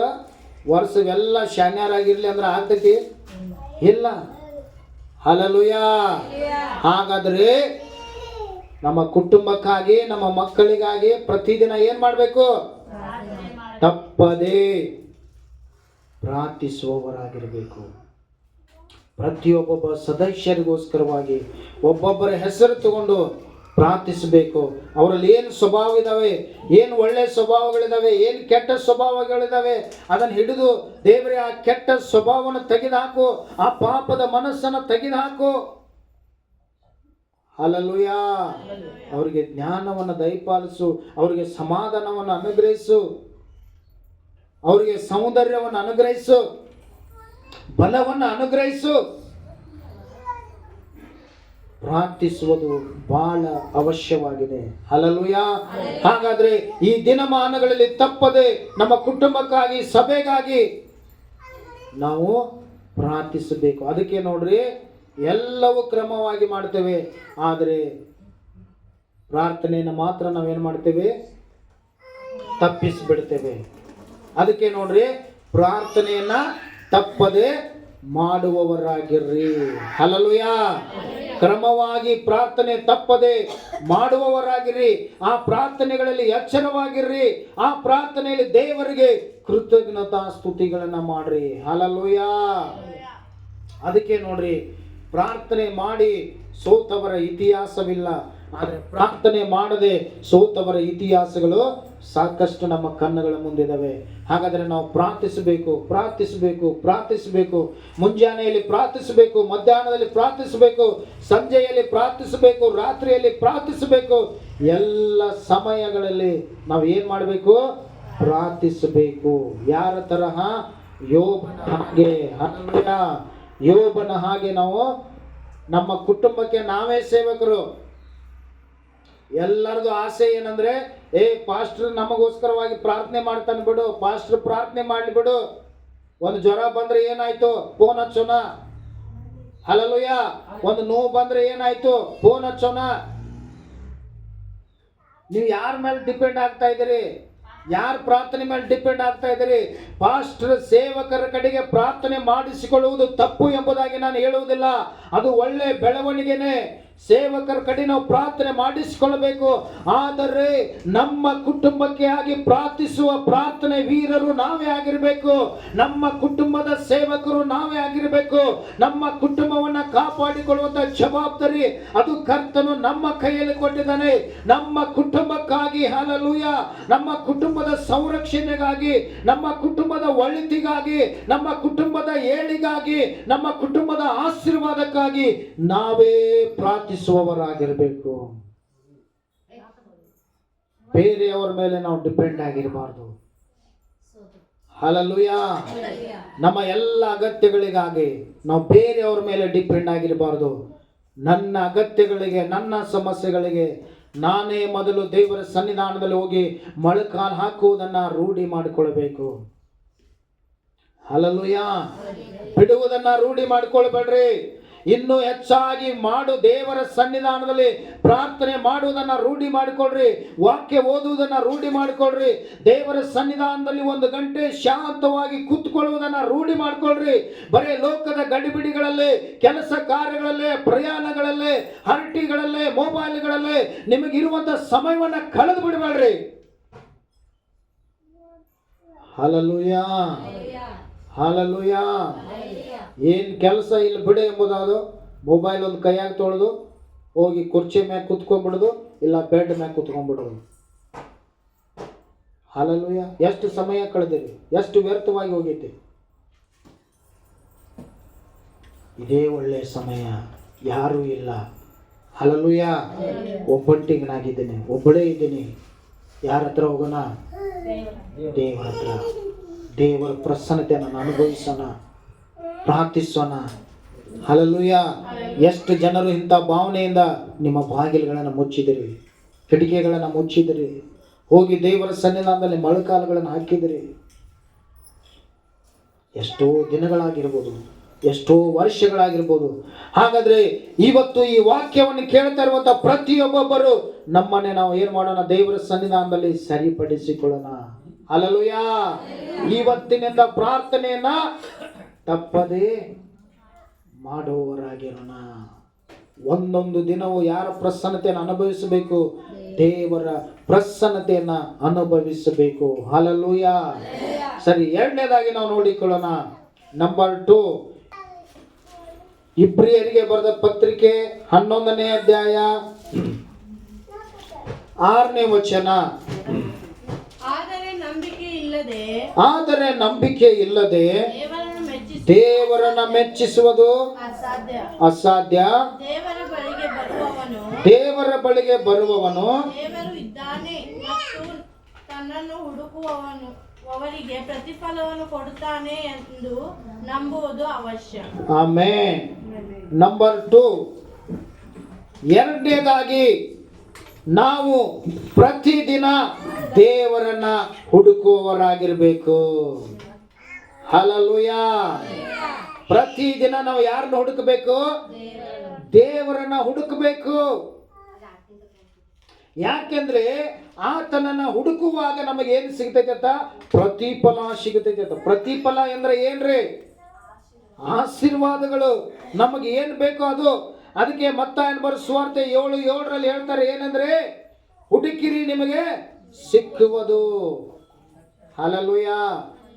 ವರ್ಷವೆಲ್ಲ ಶಾನ್ಯರಾಗಿರ್ಲಿ ಅಂದ್ರೆ ಆಗ್ತೈತಿ? ಇಲ್ಲ. ಹಲಲುಯ ಹಾಗಾದ್ರೆ ನಮ್ಮ ಕುಟುಂಬಕ್ಕಾಗಿ, ನಮ್ಮ ಮಕ್ಕಳಿಗಾಗಿ ಪ್ರತಿದಿನ ಏನ್ ಮಾಡಬೇಕು? ತಪ್ಪದೆ ಪ್ರಾರ್ಥಿಸುವವರಾಗಿರಬೇಕು. ಪ್ರತಿಯೊಬ್ಬೊಬ್ಬ ಸದಸ್ಯರಿಗೋಸ್ಕರವಾಗಿ ಒಬ್ಬೊಬ್ಬರ ಹೆಸರು ತಗೊಂಡು ಪ್ರಾರ್ಥಿಸಬೇಕು. ಅವರಲ್ಲಿ ಏನು ಸ್ವಭಾವ ಇದಾವೆ ಏನು ಒಳ್ಳೆ ಸ್ವಭಾವಗಳಿದಾವೆ, ಏನು ಕೆಟ್ಟ ಸ್ವಭಾವಗಳಿದಾವೆ, ಅದನ್ನು ಹಿಡಿದು ದೇವರೇ ಆ ಕೆಟ್ಟ ಸ್ವಭಾವವನ್ನು ತೆಗೆದುಹಾಕು, ಆ ಪಾಪದ ಮನಸ್ಸನ್ನು ತೆಗೆದುಹಾಕು. ಅಲ್ಲಲ್ಲೂಯ ಅವರಿಗೆ ಜ್ಞಾನವನ್ನು ದಯಪಾಲಿಸು, ಅವರಿಗೆ ಸಮಾಧಾನವನ್ನು ಅನುಗ್ರಹಿಸು, ಅವರಿಗೆ ಸೌಂದರ್ಯವನ್ನು ಅನುಗ್ರಹಿಸು. ಬಲವನ್ನು ಅನುಗ್ರಹಿಸು. ಪ್ರಾರ್ಥಿಸುವುದು ಬಹಳ ಅವಶ್ಯವಾಗಿದೆ. ಅಲಲುಯ ಹಾಗಾದ್ರೆ ಈ ದಿನಮಾನಗಳಲ್ಲಿ ತಪ್ಪದೆ ನಮ್ಮ ಕುಟುಂಬಕ್ಕಾಗಿ ಸಭೆಗಾಗಿ ನಾವು ಪ್ರಾರ್ಥಿಸಬೇಕು. ಅದಕ್ಕೆ ನೋಡ್ರಿ ಎಲ್ಲವೂ ಕ್ರಮವಾಗಿ ಮಾಡ್ತೇವೆ. ಆದರೆ ಪ್ರಾರ್ಥನೆಯನ್ನು ಮಾತ್ರ ನಾವೇನು ಮಾಡ್ತೇವೆ? ತಪ್ಪಿಸಿಬಿಡ್ತೇವೆ. ಅದಕ್ಕೆ ನೋಡ್ರಿ ಪ್ರಾರ್ಥನೆಯನ್ನ ತಪ್ಪದೆ ಮಾಡುವವರಾಗಿರ್ರಿ. ಹಲಲುಯ ಕ್ರಮವಾಗಿ ಪ್ರಾರ್ಥನೆ ತಪ್ಪದೆ ಮಾಡುವವರಾಗಿರ್ರಿ. ಆ ಪ್ರಾರ್ಥನೆಗಳಲ್ಲಿ ಎಚ್ಚರವಾಗಿರ್ರಿ. ಆ ಪ್ರಾರ್ಥನೆಯಲ್ಲಿ ದೇವರಿಗೆ ಕೃತಜ್ಞತಾ ಸ್ತುತಿಗಳನ್ನ ಮಾಡ್ರಿ. ಹಲಲುಯ ಅದಕ್ಕೆ ನೋಡ್ರಿ, ಪ್ರಾರ್ಥನೆ ಮಾಡಿ ಸೋತವರ ಇತಿಹಾಸವಿಲ್ಲ. ಆದರೆ ಪ್ರಾರ್ಥನೆ ಮಾಡದೆ ಸೋತವರ ಇತಿಹಾಸಗಳು ಸಾಕಷ್ಟು ನಮ್ಮ ಕಣ್ಣುಗಳ ಮುಂದಿದ್ದಾವೆ ಹಾಗಾದರೆ ನಾವು ಪ್ರಾರ್ಥಿಸಬೇಕು ಪ್ರಾರ್ಥಿಸಬೇಕು ಪ್ರಾರ್ಥಿಸಬೇಕು. ಮುಂಜಾನೆಯಲ್ಲಿ ಪ್ರಾರ್ಥಿಸಬೇಕು, ಮಧ್ಯಾಹ್ನದಲ್ಲಿ ಪ್ರಾರ್ಥಿಸಬೇಕು, ಸಂಜೆಯಲ್ಲಿ ಪ್ರಾರ್ಥಿಸಬೇಕು, ರಾತ್ರಿಯಲ್ಲಿ ಪ್ರಾರ್ಥಿಸಬೇಕು. ಎಲ್ಲ ಸಮಯಗಳಲ್ಲಿ ನಾವು ಏನು ಮಾಡಬೇಕು? ಪ್ರಾರ್ಥಿಸಬೇಕು. ಯಾರ ತರಹ? ಯೋಬನ ಹಾಗೆ. ಯೋಬನ ಹಾಗೆ ನಾವು ನಮ್ಮ ಕುಟುಂಬಕ್ಕೆ ನಾವೇ ಸೇವಕರು. ಎಲ್ಲರದು ಆಸೆ ಏನಂದ್ರೆ, ಏ, ಪಾಸ್ಟರ್ ನಮಗೋಸ್ಕರವಾಗಿ ಪ್ರಾರ್ಥನೆ ಮಾಡ್ತಾನೆ ಬಿಡು, ಪಾಸ್ಟರ್ ಪ್ರಾರ್ಥನೆ ಮಾಡ್ಲಿ ಬಿಡು. ಒಂದು ಜ್ವರ ಬಂದ್ರೆ ಏನಾಯ್ತು? ಫೋನ್ ಹಚ್ಚೋಣ. ಅಲ್ಲಲುಯ್ಯ ಒಂದು ನೋವು ಬಂದ್ರೆ ಏನಾಯ್ತು? ಫೋನ್ ಹಚ್ಚೋಣ. ನೀವು ಯಾರ ಮೇಲೆ ಡಿಪೆಂಡ್ ಆಗ್ತಾ ಇದ್ದೀರಿ? ಯಾರ ಪ್ರಾರ್ಥನೆ ಮೇಲೆ ಡಿಪೆಂಡ್ ಆಗ್ತಾ ಇದ್ದೀರಿ? ಪಾಸ್ಟರ್ ಸೇವಕರ ಕಡೆಗೆ ಪ್ರಾರ್ಥನೆ ಮಾಡಿಸಿಕೊಳ್ಳುವುದು ತಪ್ಪು ಎಂಬುದಾಗಿ ನಾನು ಹೇಳುವುದಿಲ್ಲ. ಅದು ಒಳ್ಳೆ ಬೆಳವಣಿಗೆನೆ. ಸೇವಕರ ಕಡೆ ನಾವು ಪ್ರಾರ್ಥನೆ ಮಾಡಿಸಿಕೊಳ್ಳಬೇಕು. ಆದರೆ ನಮ್ಮ ಕುಟುಂಬಕ್ಕೆ ಆಗಿ ಪ್ರಾರ್ಥಿಸುವ ಪ್ರಾರ್ಥನೆ ವೀರರು ನಾವೇ ಆಗಿರಬೇಕು. ನಮ್ಮ ಕುಟುಂಬದ ಸೇವಕರು ನಾವೇ ಆಗಿರಬೇಕು. ನಮ್ಮ ಕುಟುಂಬವನ್ನು ಕಾಪಾಡಿಕೊಳ್ಳುವಂತ ಜವಾಬ್ದಾರಿ ಅದು ಕರ್ತನು ನಮ್ಮ ಕೈಯಲ್ಲಿ ಕೊಟ್ಟಿದ್ದಾನೆ. ನಮ್ಮ ಕುಟುಂಬಕ್ಕಾಗಿ ಹಲಲುಯ ನಮ್ಮ ಕುಟುಂಬದ ಸಂರಕ್ಷಣೆಗಾಗಿ, ನಮ್ಮ ಕುಟುಂಬದ ಒಳಿತಿಗಾಗಿ, ನಮ್ಮ ಕುಟುಂಬದ ಏಳಿಗಾಗಿ, ನಮ್ಮ ಕುಟುಂಬದ ಆಶೀರ್ವಾದಕ್ಕಾಗಿ ನಾವೇ ಪ್ರಾರ್ಥಿಸುವವರಾಗಿರಬೇಕು. ಬೇರೆಯವರ ಮೇಲೆ ನಾವು ಡಿಪೆಂಡ್ ಆಗಿರಬಾರ್ದು. ಹಲಲುಯ ನಮ್ಮ ಎಲ್ಲ ಅಗತ್ಯಗಳಿಗಾಗಿ ನಾವು ಬೇರೆಯವ್ರ ಮೇಲೆ ಡಿಪೆಂಡ್ ಆಗಿರಬಾರ್ದು. ನನ್ನ ಅಗತ್ಯಗಳಿಗೆ, ನನ್ನ ಸಮಸ್ಯೆಗಳಿಗೆ ನಾನೇ ಮೊದಲು ದೇವರ ಸನ್ನಿಧಾನದಲ್ಲಿ ಹೋಗಿ ಮೊಳಕಾಲು ಹಾಕುವುದನ್ನು ರೂಢಿ ಮಾಡಿಕೊಳ್ಬೇಕು ಹಲಲುಯ ಬಿಡುವುದನ್ನು ರೂಢಿ ಮಾಡಿಕೊಳ್ಬೇಡ್ರಿ. ಇನ್ನು ಹೆಚ್ಚಾಗಿ ಮಾಡು ದೇವರ ಸನ್ನಿಧಾನದಲ್ಲಿ ಪ್ರಾರ್ಥನೆ ಮಾಡುವುದನ್ನ ರೂಢಿ ಮಾಡಿಕೊಳ್ಳ್ರಿ ವಾಕ್ಯ ಓದುವುದನ್ನ ರೂಢಿ ಮಾಡಿಕೊಳ್ಳ್ರಿ ದೇವರ ಸನ್ನಿಧಾನದಲ್ಲಿ ಒಂದು ಗಂಟೆ ಶಾಂತವಾಗಿ ಕೂತ್ಕೊಳ್ಳುವುದನ್ನ ರೂಢಿ ಮಾಡಿಕೊಳ್ಳ್ರಿ ಬರೀ ಲೋಕದ ಗಡಿಬಿಡಿಗಳಲ್ಲಿ ಕೆಲಸ ಕಾರ್ಯಗಳಲ್ಲೇ ಪ್ರಯಾಣಗಳಲ್ಲೇ ಹರಟಿಗಳಲ್ಲೇ ಮೊಬೈಲ್ಗಳಲ್ಲೇ ನಿಮಗಿರುವಂಥ ಸಮಯವನ್ನ ಕಳೆದು ಬಿಡಬೇಡ್ರಿ. ಹಲಲುಯ ಹಲಲುಯ ಏನು ಕೆಲಸ ಇಲ್ಲ ಬಿಡು ಎಂಬುದಾದ್ರು ಮೊಬೈಲ್ ಒಂದು ಕೈಯಾಗಿ ತೊಳೆದು ಹೋಗಿ ಕುರ್ಚಿ ಮ್ಯಾಗ ಕುತ್ಕೊಂಡ್ಬಿಡೋದು ಇಲ್ಲ ಬೆಡ್ ಮ್ಯಾಗ ಕುತ್ಕೊಂಡ್ಬಿಡೋದು. ಹಾಲಲ್ಲೂಯ ಎಷ್ಟು ಸಮಯ ಕಳೆದಿರಿ ಎಷ್ಟು ವ್ಯರ್ಥವಾಗಿ ಹೋಗೈತಿ ಇದೇ ಒಳ್ಳೆಯ ಸಮಯ. ಯಾರೂ ಇಲ್ಲ. ಹಲಲುಯ ಒಬ್ಬಂಟಿಗೆ ನಾಗಿದ್ದೀನಿ ಒಬ್ಬಳೇ ಇದ್ದೀನಿ. ಯಾರ ಹತ್ರ ಹೋಗೋಣ? ದೇವರ ಹತ್ರ. ದೇವರ ಪ್ರಸನ್ನತೆಯನ್ನು ಅನುಭವಿಸೋಣ. ಪ್ರಾರ್ಥಿಸೋಣ. ಹಲಲುಯ ಎಷ್ಟು ಜನರು ಇಂಥ ಭಾವನೆಯಿಂದ ನಿಮ್ಮ ಬಾಗಿಲುಗಳನ್ನು ಮುಚ್ಚಿದಿರಿ ಕಿಟಕಿಗಳನ್ನು ಮುಚ್ಚಿದಿರಿ ಹೋಗಿ ದೇವರ ಸನ್ನಿಧಾನದಲ್ಲಿ ಮೊಳಕಾಲುಗಳನ್ನು ಹಾಕಿದಿರಿ. ಎಷ್ಟೋ ದಿನಗಳಾಗಿರ್ಬೋದು ಎಷ್ಟೋ ವರ್ಷಗಳಾಗಿರ್ಬೋದು. ಹಾಗಾದ್ರೆ ಇವತ್ತು ಈ ವಾಕ್ಯವನ್ನು ಕೇಳ್ತಾ ಇರುವಂಥ ಪ್ರತಿಯೊಬ್ಬೊಬ್ಬರು ನಮ್ಮನ್ನೇ ನಾವು ಏನು ಮಾಡೋಣ ದೇವರ ಸನ್ನಿಧಾನದಲ್ಲಿ ಸರಿಪಡಿಸಿಕೊಳ್ಳೋಣ. ಅಲ್ಲಲುಯ ಇವತ್ತಿನಿಂದ ಪ್ರಾರ್ಥನೆಯನ್ನ ತಪ್ಪದೆ ಮಾಡುವವರಾಗಿರೋಣ. ಒಂದೊಂದು ದಿನವೂ ಯಾರ ಪ್ರಸನ್ನತೆಯನ್ನು ಅನುಭವಿಸಬೇಕು? ದೇವರ ಪ್ರಸನ್ನತೆಯನ್ನು ಅನುಭವಿಸಬೇಕು. ಹಾಲಲ್ಲೂಯ ಸರಿ ಎರಡನೇದಾಗಿ ನಾವು ನೋಡಿಕೊಳ್ಳೋಣ. ನಂಬರ್ ಟು ಇಬ್ರಿಯರಿಗೆ ಬರೆದ ಪತ್ರಿಕೆ ಹನ್ನೊಂದನೇ ಅಧ್ಯಾಯ. ಆರನೇ ವಚನ. ಆದರೆ ನಂಬಿಕೆ ಇಲ್ಲದೆ ಆದರೆ ನಂಬಿಕೆ ಇಲ್ಲದೆ ದೇವರನ್ನು ಮೆಚ್ಚಿಸುವುದು ಅಸಾಧ್ಯ. ದೇವರ ಬಳಿಗೆ ಬರುವವನು. ದೇವರ ಬಳಿಗೆ ಬರುವವನು. ದೇವರು ಇದ್ದಾನೆ ತನ್ನನ್ನು ಹುಡುಕುವವನು ಅವರಿಗೆ ಪ್ರತಿಫಲವನ್ನು ಕೊಡುತ್ತಾನೆ ಎಂದು ನಂಬುವುದು ಅವಶ್ಯ. ಆಮೇ ನಂಬರ್ ಟು ಎರಡನೇದಾಗಿ ನಾವು ಪ್ರತಿದಿನ ದೇವರನ್ನ ಹುಡುಕುವವರಾಗಿರ್ಬೇಕು. ಹಲಲುಯ ಪ್ರತಿದಿನ ನಾವು ಯಾರನ್ನ ಹುಡುಕಬೇಕು? ದೇವರನ್ನ ಹುಡುಕಬೇಕು. ಯಾಕೆಂದ್ರೆ ಆತನನ್ನ ಹುಡುಕುವಾಗ ನಮಗೆ ಏನು ಸಿಗ್ತೈತೆ ಅಂತ? ಪ್ರತಿಫಲ ಸಿಗತೈತೆ ಅಂತ. ಪ್ರತಿಫಲ ಎಂದ್ರೆ ಏನ್ರಿ? ಆಶೀರ್ವಾದಗಳು. ನಮಗೆ ಏನು ಬೇಕೋ ಅದು. ಅದಕ್ಕೆ ಮತ್ತ ಬರ ಸುವಾರ್ತೆ ಏಳು, ಏಳರಲ್ಲಿ ಹೇಳ್ತಾರೆ ಏನಂದ್ರೆ, ಹುಡುಕಿರಿ ನಿಮಗೆ ಸಿಕ್ಕುವುದು. ಹಲಲುಯ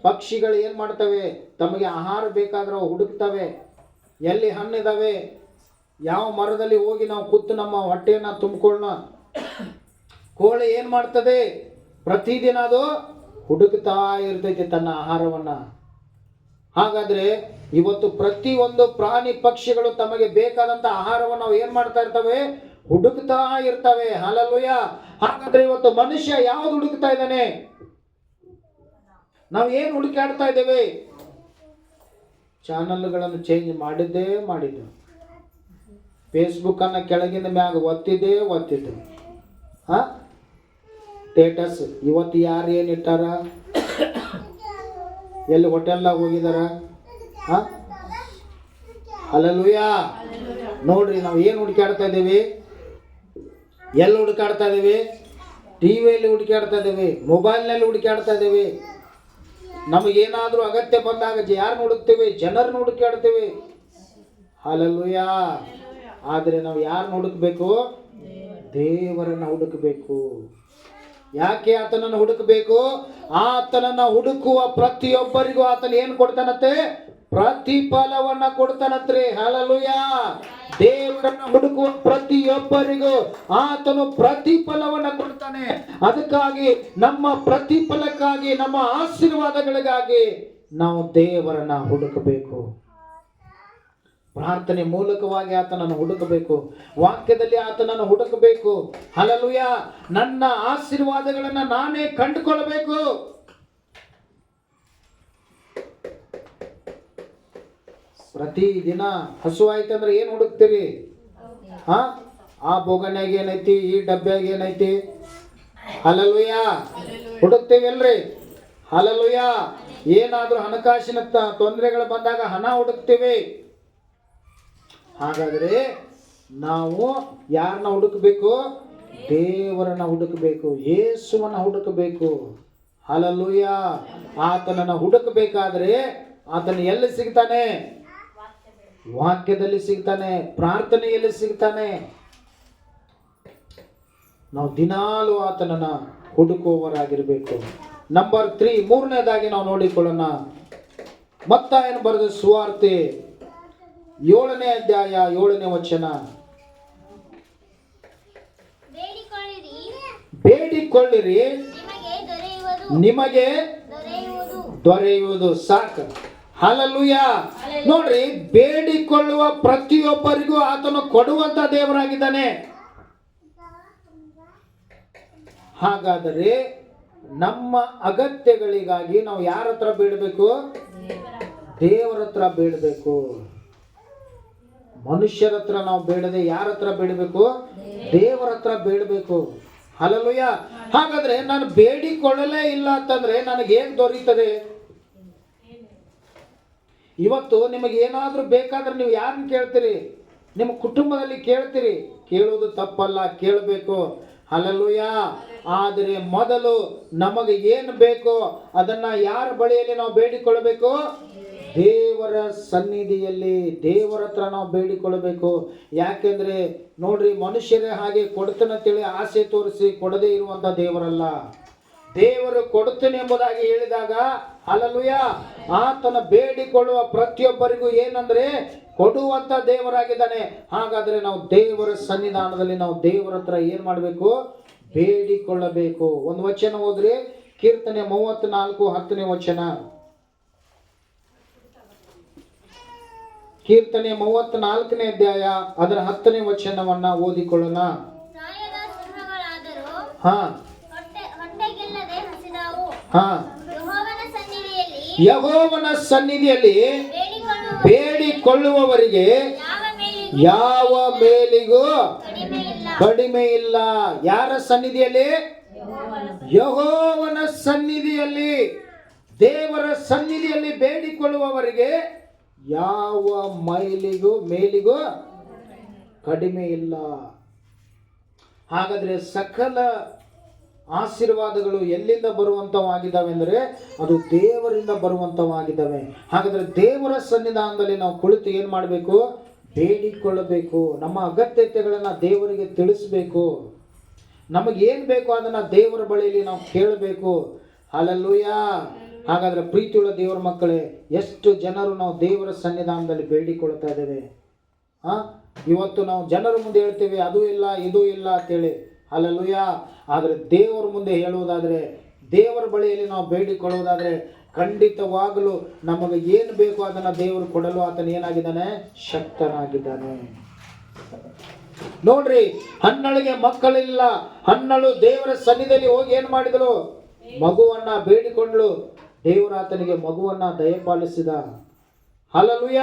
ಪಕ್ಷಿಗಳು ಏನು ಮಾಡ್ತವೆ? ತಮಗೆ ಆಹಾರ ಬೇಕಾದ್ರೆ ಹುಡುಕ್ತವೆ. ಎಲ್ಲಿ ಹಣ್ಣಿದಾವೆ? ಯಾವ ಮರದಲ್ಲಿ ಹೋಗಿ ನಾವು ಕೂತು ನಮ್ಮ ಹೊಟ್ಟೆಯನ್ನು ತುಂಬಿಕೊಳ್ಳೋಣ. ಕೋಳಿ ಏನು ಮಾಡ್ತದೆ? ಪ್ರತಿದಿನ ಅದು ಹುಡುಕ್ತಾ ಇರ್ತೈತೆ ತನ್ನ ಆಹಾರವನ್ನು. ಹಾಗಾದರೆ ಇವತ್ತು ಪ್ರತಿಯೊಂದು ಪ್ರಾಣಿ ಪಕ್ಷಿಗಳು ತಮಗೆ ಬೇಕಾದಂಥ ಆಹಾರವನ್ನು ನಾವು ಏನು ಮಾಡ್ತಾ ಇರ್ತವೆ? ಹುಡುಕ್ತಾ ಇರ್ತವೆ. ಹಾಲಲ್ಲುಯ ಹಾಗಾದರೆ ಇವತ್ತು ಮನುಷ್ಯ ಯಾವ್ದು ಹುಡುಕ್ತಾ ಇದ್ದಾನೆ? ನಾವು ಏನು ಹುಡುಕಾಡ್ತಾ ಇದ್ದೇವೆ? ಚಾನಲ್ಗಳನ್ನು ಚೇಂಜ್ ಮಾಡಿದ್ದೇ ಮಾಡಿದ್ದು. ಫೇಸ್ಬುಕ್ಕನ್ನು ಕೆಳಗಿನ ಮ್ಯಾಗ ಒತ್ತಿದ್ದೇ ಒತ್ತಿದ್ದು. ಹಾಂ? ಸ್ಟೇಟಸ್ ಇವತ್ತು ಯಾರು ಏನು ಇಟ್ಟಾರ? ಎಲ್ಲಿ ಹೋಟೆಲ್ದಾಗ ಹೋಗಿದಾರ? ಹಾಂ? ಅಲ್ಲಲ್ವಯ್ಯಾ ನೋಡ್ರಿ ನಾವು ಏನು ಹುಡುಕಾಡ್ತಾ ಇದ್ದೀವಿ? ಎಲ್ಲಿ ಹುಡುಕಾಡ್ತಾ ಇದ್ದೀವಿ? ಟಿ ವಿಯಲ್ಲಿ ಹುಡುಕಾಡ್ತಾ ಇದ್ದೀವಿ. ಮೊಬೈಲ್ನಲ್ಲಿ ಹುಡುಕಾಡ್ತಾ ಇದ್ದೀವಿ. ನಮಗೇನಾದರೂ ಅಗತ್ಯ ಬಂದಾಗ ಯಾರು ನೋಡುತ್ತೇವೆ? ಜನರನ್ನ ಹುಡುಕಾಡ್ತೇವೆ ಅಲ್ಲಲ್ಲೂಯ ಆದರೆ ನಾವು ಯಾರು ಹುಡುಕಬೇಕು ದೇವರನ್ನು ಹುಡುಕಬೇಕು. ಯಾಕೆ ಆತನನ್ನು ಹುಡುಕಬೇಕು? ಆತನನ್ನು ಹುಡುಕುವ ಪ್ರತಿಯೊಬ್ಬರಿಗೂ ಆತನ ಏನು ಕೊಡ್ತಾನತ್ತೆ ಪ್ರತಿಫಲವನ್ನ ಕೊಡ್ತಾನತ್ರಿ. ಹಳಲುಯ ದೇವರನ್ನ ಹುಡುಕುವ ಪ್ರತಿಯೊಬ್ಬರಿಗೂ ಆತನು ಪ್ರತಿಫಲವನ್ನ ಕೊಡ್ತಾನೆ. ಅದಕ್ಕಾಗಿ ನಮ್ಮ ಪ್ರತಿಫಲಕ್ಕಾಗಿ, ನಮ್ಮ ಆಶೀರ್ವಾದಗಳಿಗಾಗಿ ನಾವು ದೇವರನ್ನ ಹುಡುಕಬೇಕು. ಪ್ರಾರ್ಥನೆ ಮೂಲಕವಾಗಿ ಆತನನ್ನು ಹುಡುಕಬೇಕು. ವಾಕ್ಯದಲ್ಲಿ ಆತನನ್ನು ಹುಡುಕಬೇಕು. ಹಲಲುಯ ನನ್ನ ಆಶೀರ್ವಾದಗಳನ್ನ ನಾನೇ ಕಂಡುಕೊಳ್ಳಬೇಕು. ಪ್ರತಿದಿನ ಹಸು ಆಯ್ತಂದ್ರೆ ಏನು ಹುಡುಕ್ತೀರಿ? ಹಾ? ಆ ಬೋಗಣ್ಯಾಗ ಏನೈತಿ? ಈ ಡಬ್ಬ್ಯಾಗ ಏನೈತಿ? ಹಲಲುಯ ಹುಡುಕ್ತೀವಲ್ರಿ? ಹಲಲುಯ ಏನಾದ್ರೂ ಹಣಕಾಸಿನ ತೊಂದರೆಗಳು ಬಂದಾಗ ಹಣ ಹುಡುಕ್ತೀವಿ. ಹಾಗಾದ್ರೆ ನಾವು ಯಾರನ್ನ ಹುಡುಕಬೇಕು? ದೇವರನ್ನ ಹುಡುಕಬೇಕು, ಯೇಸುವನ್ನ ಹುಡುಕಬೇಕು. ಹಲಲುಯ ಆತನನ್ನ ಹುಡುಕಬೇಕಾದ್ರೆ ಆತನ ಎಲ್ಲಿ ಸಿಗ್ತಾನೆ? ವಾಕ್ಯದಲ್ಲಿ ಸಿಗ್ತಾನೆ ಪ್ರಾರ್ಥನೆಯಲ್ಲಿ ಸಿಗ್ತಾನೆ. ನಾವು ದಿನಾಲು ಆತನನ್ನ ಹುಡುಕುವವರಾಗಿರಬೇಕು. ನಂಬರ್ ತ್ರೀ ಮೂರನೇದಾಗಿ ನಾವು ನೋಡಿಕೊಳ್ಳೋಣ. ಮತ್ತ ಏನು ಬರೆದ ಸುವಾರ್ತೆ ಏಳನೇ ಅಧ್ಯಾಯ ಏಳನೇ ವಚನ. ಬೇಡಿಕೊಳ್ಳಿರಿ. ನಿಮಗೆ ದೊರೆಯುವುದು. ಸಾಕು. ಹಲಲುಯ ನೋಡ್ರಿ ಬೇಡಿಕೊಳ್ಳುವ ಪ್ರತಿಯೊಬ್ಬರಿಗೂ ಆತನು ಕೊಡುವಂತ ದೇವರಾಗಿದ್ದಾನೆ. ಹಾಗಾದರೆ ನಮ್ಮ ಅಗತ್ಯಗಳಿಗಾಗಿ ನಾವು ಯಾರ ಹತ್ರ ಬೇಡಬೇಕು? ದೇವರ ಹತ್ರ ಬೇಡಬೇಕು. ಮನುಷ್ಯರ ಹತ್ರ ನಾವು ಬೇಡದೆ ಯಾರ ಹತ್ರ ಬೇಡಬೇಕು? ದೇವರ ಹತ್ರ ಬೇಡಬೇಕು. ಹಲಲುಯ ಹಾಗಾದ್ರೆ ನಾನು ಬೇಡಿಕೊಳ್ಳಲೇ ಇಲ್ಲ ಅಂತಂದ್ರೆ ನನಗೆ ದೊರೀತದೆ? ಇವತ್ತು ನಿಮಗೆ ಏನಾದರೂ ಬೇಕಾದ್ರೆ ನೀವು ಯಾರನ್ನ ಕೇಳ್ತೀರಿ? ನಿಮ್ಮ ಕುಟುಂಬದಲ್ಲಿ ಕೇಳ್ತೀರಿ? ಕೇಳೋದು ತಪ್ಪಲ್ಲ, ಕೇಳಬೇಕು. ಅಲ್ಲಲ್ಲೂಯ ಆದರೆ ಮೊದಲು ನಮಗೆ ಏನು ಬೇಕೋ ಅದನ್ನು ಯಾರ ಬಳಿಯಲ್ಲಿ ನಾವು ಬೇಡಿಕೊಳ್ಳಬೇಕು? ದೇವರ ಸನ್ನಿಧಿಯಲ್ಲಿ ದೇವರ ಹತ್ರ ನಾವು ಬೇಡಿಕೊಳ್ಳಬೇಕು. ಯಾಕೆಂದರೆ ನೋಡ್ರಿ, ಮನುಷ್ಯರೇ ಹಾಗೆ ಕೊಡ್ತನಂತೇಳಿ ಆಸೆ ತೋರಿಸಿ ಕೊಡದೇ ಇರುವಂಥ ದೇವರಲ್ಲ. ದೇವರು ಕೊಡುತ್ತೇನೆ ಎಂಬುದಾಗಿ ಹೇಳಿದಾಗ ಅಲ್ಲಲುಯ ಆತನ ಬೇಡಿಕೊಳ್ಳುವ ಪ್ರತಿಯೊಬ್ಬರಿಗೂ ಏನಂದ್ರೆ ಕೊಡುವಂತ ದೇವರಾಗಿದ್ದಾನೆ. ಹಾಗಾದ್ರೆ ನಾವು ದೇವರ ಸನ್ನಿಧಾನದಲ್ಲಿ ನಾವು ದೇವರ ಹತ್ರ ಏನ್ ಮಾಡಬೇಕು? ಬೇಡಿಕೊಳ್ಳಬೇಕು. ಒಂದು ವಚನ ಹೋದ್ರಿ ಕೀರ್ತನೆ ಮೂವತ್ತ್ನಾಲ್ಕು ಹತ್ತನೇ ವಚನ. ಕೀರ್ತನೆ ಮೂವತ್ತ್ನಾಲ್ಕನೇ ಅಧ್ಯಾಯ ಅದರ ಹತ್ತನೇ ವಚನವನ್ನ ಓದಿಕೊಳ್ಳೋಣ. ಹಾ. ಹಾ. ಯೆಹೋವನ ಸನ್ನಿಧಿಯಲ್ಲಿ ಬೇಡಿಕೊಳ್ಳುವವರಿಗೆ ಯಾವ ಮೇಲಿಗೂ ಕಡಿಮೆ ಇಲ್ಲ ಯಾರ ಸನ್ನಿಧಿಯಲ್ಲಿ? ಯಹೋವನ ಸನ್ನಿಧಿಯಲ್ಲಿ. ದೇವರ ಸನ್ನಿಧಿಯಲ್ಲಿ ಬೇಡಿಕೊಳ್ಳುವವರಿಗೆ ಯಾವ ಮೈಲಿಗೂ ಮೇಲಿಗೂ ಕಡಿಮೆ ಇಲ್ಲ ಹಾಗಾದ್ರೆ ಸಕಲ ಆಶೀರ್ವಾದಗಳು ಎಲ್ಲಿಂದ ಬರುವಂತವಾಗಿದ್ದಾವೆ ಅಂದರೆ ಅದು ದೇವರಿಂದ ಬರುವಂಥವಾಗಿದ್ದಾವೆ ಹಾಗಾದ್ರೆ ದೇವರ ಸನ್ನಿಧಾನದಲ್ಲಿ ನಾವು ಕುಳಿತು ಏನು ಮಾಡಬೇಕು? ಬೇಡಿಕೊಳ್ಳಬೇಕು. ನಮ್ಮ ಅಗತ್ಯತೆಗಳನ್ನು ದೇವರಿಗೆ ತಿಳಿಸಬೇಕು. ನಮಗೆ ಏನು ಬೇಕೋ ಅದನ್ನು ದೇವರ ಬಳಿಯಲ್ಲಿ ನಾವು ಕೇಳಬೇಕು. ಅಲ್ಲಲ್ಲೂಯ ಹಾಗಾದ್ರೆ ಪ್ರೀತಿಯುಳ್ಳ ದೇವರ ಮಕ್ಕಳೇ, ಎಷ್ಟು ಜನರು ನಾವು ದೇವರ ಸನ್ನಿಧಾನದಲ್ಲಿ ಬೇಡಿಕೊಳ್ತಾ ಇದ್ದೇವೆ? ಆ? ಇವತ್ತು ನಾವು ಜನರ ಮುಂದೆ ಹೇಳ್ತೀವಿ, ಅದು ಇಲ್ಲ, ಇದು ಇಲ್ಲ ಅಂತೇಳಿ. ಅಲ್ಲಲ್ಲೂಯ ಆದರೆ ದೇವರ ಮುಂದೆ ಹೇಳುವುದಾದರೆ, ದೇವರ ಬಳಿಯಲ್ಲಿ ನಾವು ಬೇಡಿಕೊಳ್ಳುವುದಾದರೆ ಖಂಡಿತವಾಗಲೂ ನಮಗೆ ಏನು ಬೇಕೋ ಅದನ್ನು ದೇವರು ಕೊಡಲು ಆತನ ಏನಾಗಿದ್ದಾನೆ? ಶಕ್ತನಾಗಿದ್ದಾನೆ. ನೋಡ್ರಿ, ಹನ್ನಳಿಗೆ ಮಕ್ಕಳಿಲ್ಲ. ಹನ್ನಳು ದೇವರ ಸನ್ನಿಧಿಯಲ್ಲಿ ಹೋಗಿ ಏನು ಮಾಡಿದಳು ಮಗುವನ್ನ ಬೇಡಿಕೊಂಡ್ಳು. ದೇವರಾತನಿಗೆ ಮಗುವನ್ನ ದಯಪಾಲಿಸಿದ. ಅಲ್ಲಲ್ಲೂಯ್ಯ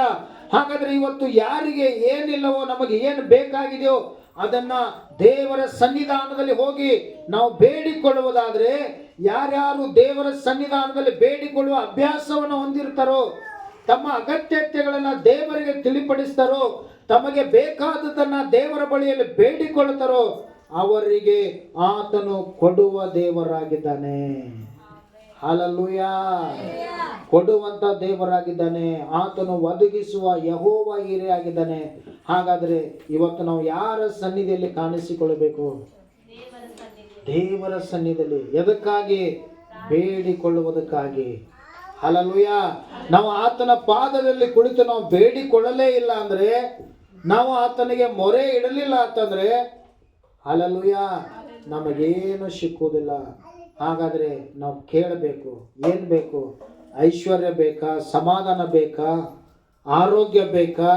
ಹಾಗಾದ್ರೆ ಇವತ್ತು ಯಾರಿಗೆ ಏನಿಲ್ಲವೋ, ನಮಗೆ ಏನು ಬೇಕಾಗಿದೆಯೋ ಅದನ್ನ ದೇವರ ಸನ್ನಿಧಾನದಲ್ಲಿ ಹೋಗಿ ನಾವು ಬೇಡಿಕೊಳ್ಳುವುದಾದರೆ ಯಾರ್ಯಾರು ದೇವರ ಸನ್ನಿಧಾನದಲ್ಲಿ ಬೇಡಿಕೊಳ್ಳುವ ಅಭ್ಯಾಸವನ್ನು ಹೊಂದಿರ್ತಾರೋ, ತಮ್ಮ ಅಗತ್ಯತೆಗಳನ್ನು ದೇವರಿಗೆ ತಿಳಿಪಡಿಸ್ತಾರೋ, ತಮಗೆ ಬೇಕಾದದನ್ನ ದೇವರ ಬಳಿಯಲ್ಲಿ ಬೇಡಿಕೊಳ್ಳುತ್ತಾರೋ, ಅವರಿಗೆ ಆತನು ಕೊಡುವ ದೇವರಾಗಿದ್ದಾನೆ. ಹಾಲಲ್ಲೂಯ. ಕೊಡುವಂತ ದೇವರಾಗಿದ್ದಾನೆ. ಆತನು ಒದಗಿಸುವ ಯಹೋವ ಆಗಿದ್ದಾನೆ ಹಾಗಾದ್ರೆ ಇವತ್ತು ನಾವು ಯಾರ ಸನ್ನಿಧಿಯಲ್ಲಿ ಕಾಣಿಸಿಕೊಳ್ಳಬೇಕು? ದೇವರ ಸನ್ನಿಧಿಯಲ್ಲಿ. ಎದಕ್ಕಾಗಿ? ಬೇಡಿಕೊಳ್ಳುವುದಕ್ಕಾಗಿ. ಹಲಲುಯ ನಾವು ಆತನ ಪಾದದಲ್ಲಿ ಕುಳಿತು ನಾವು ಬೇಡಿಕೊಳ್ಳಲೇ ಇಲ್ಲ ಅಂದ್ರೆ ನಾವು ಆತನಿಗೆ ಮೊರೆ ಇಡಲಿಲ್ಲ ಅಂತಂದ್ರೆ ಹಲಲುಯ ನಮಗೇನು ಸಿಕ್ಕುವುದಿಲ್ಲ. ಹಾಗಾದ್ರೆ ನಾವು ಕೇಳಬೇಕು ಏನು ಬೇಕು ಐಶ್ವರ್ಯ ಬೇಕಾ? ಸಮಾಧಾನ ಬೇಕಾ? ಆರೋಗ್ಯ ಬೇಕಾ?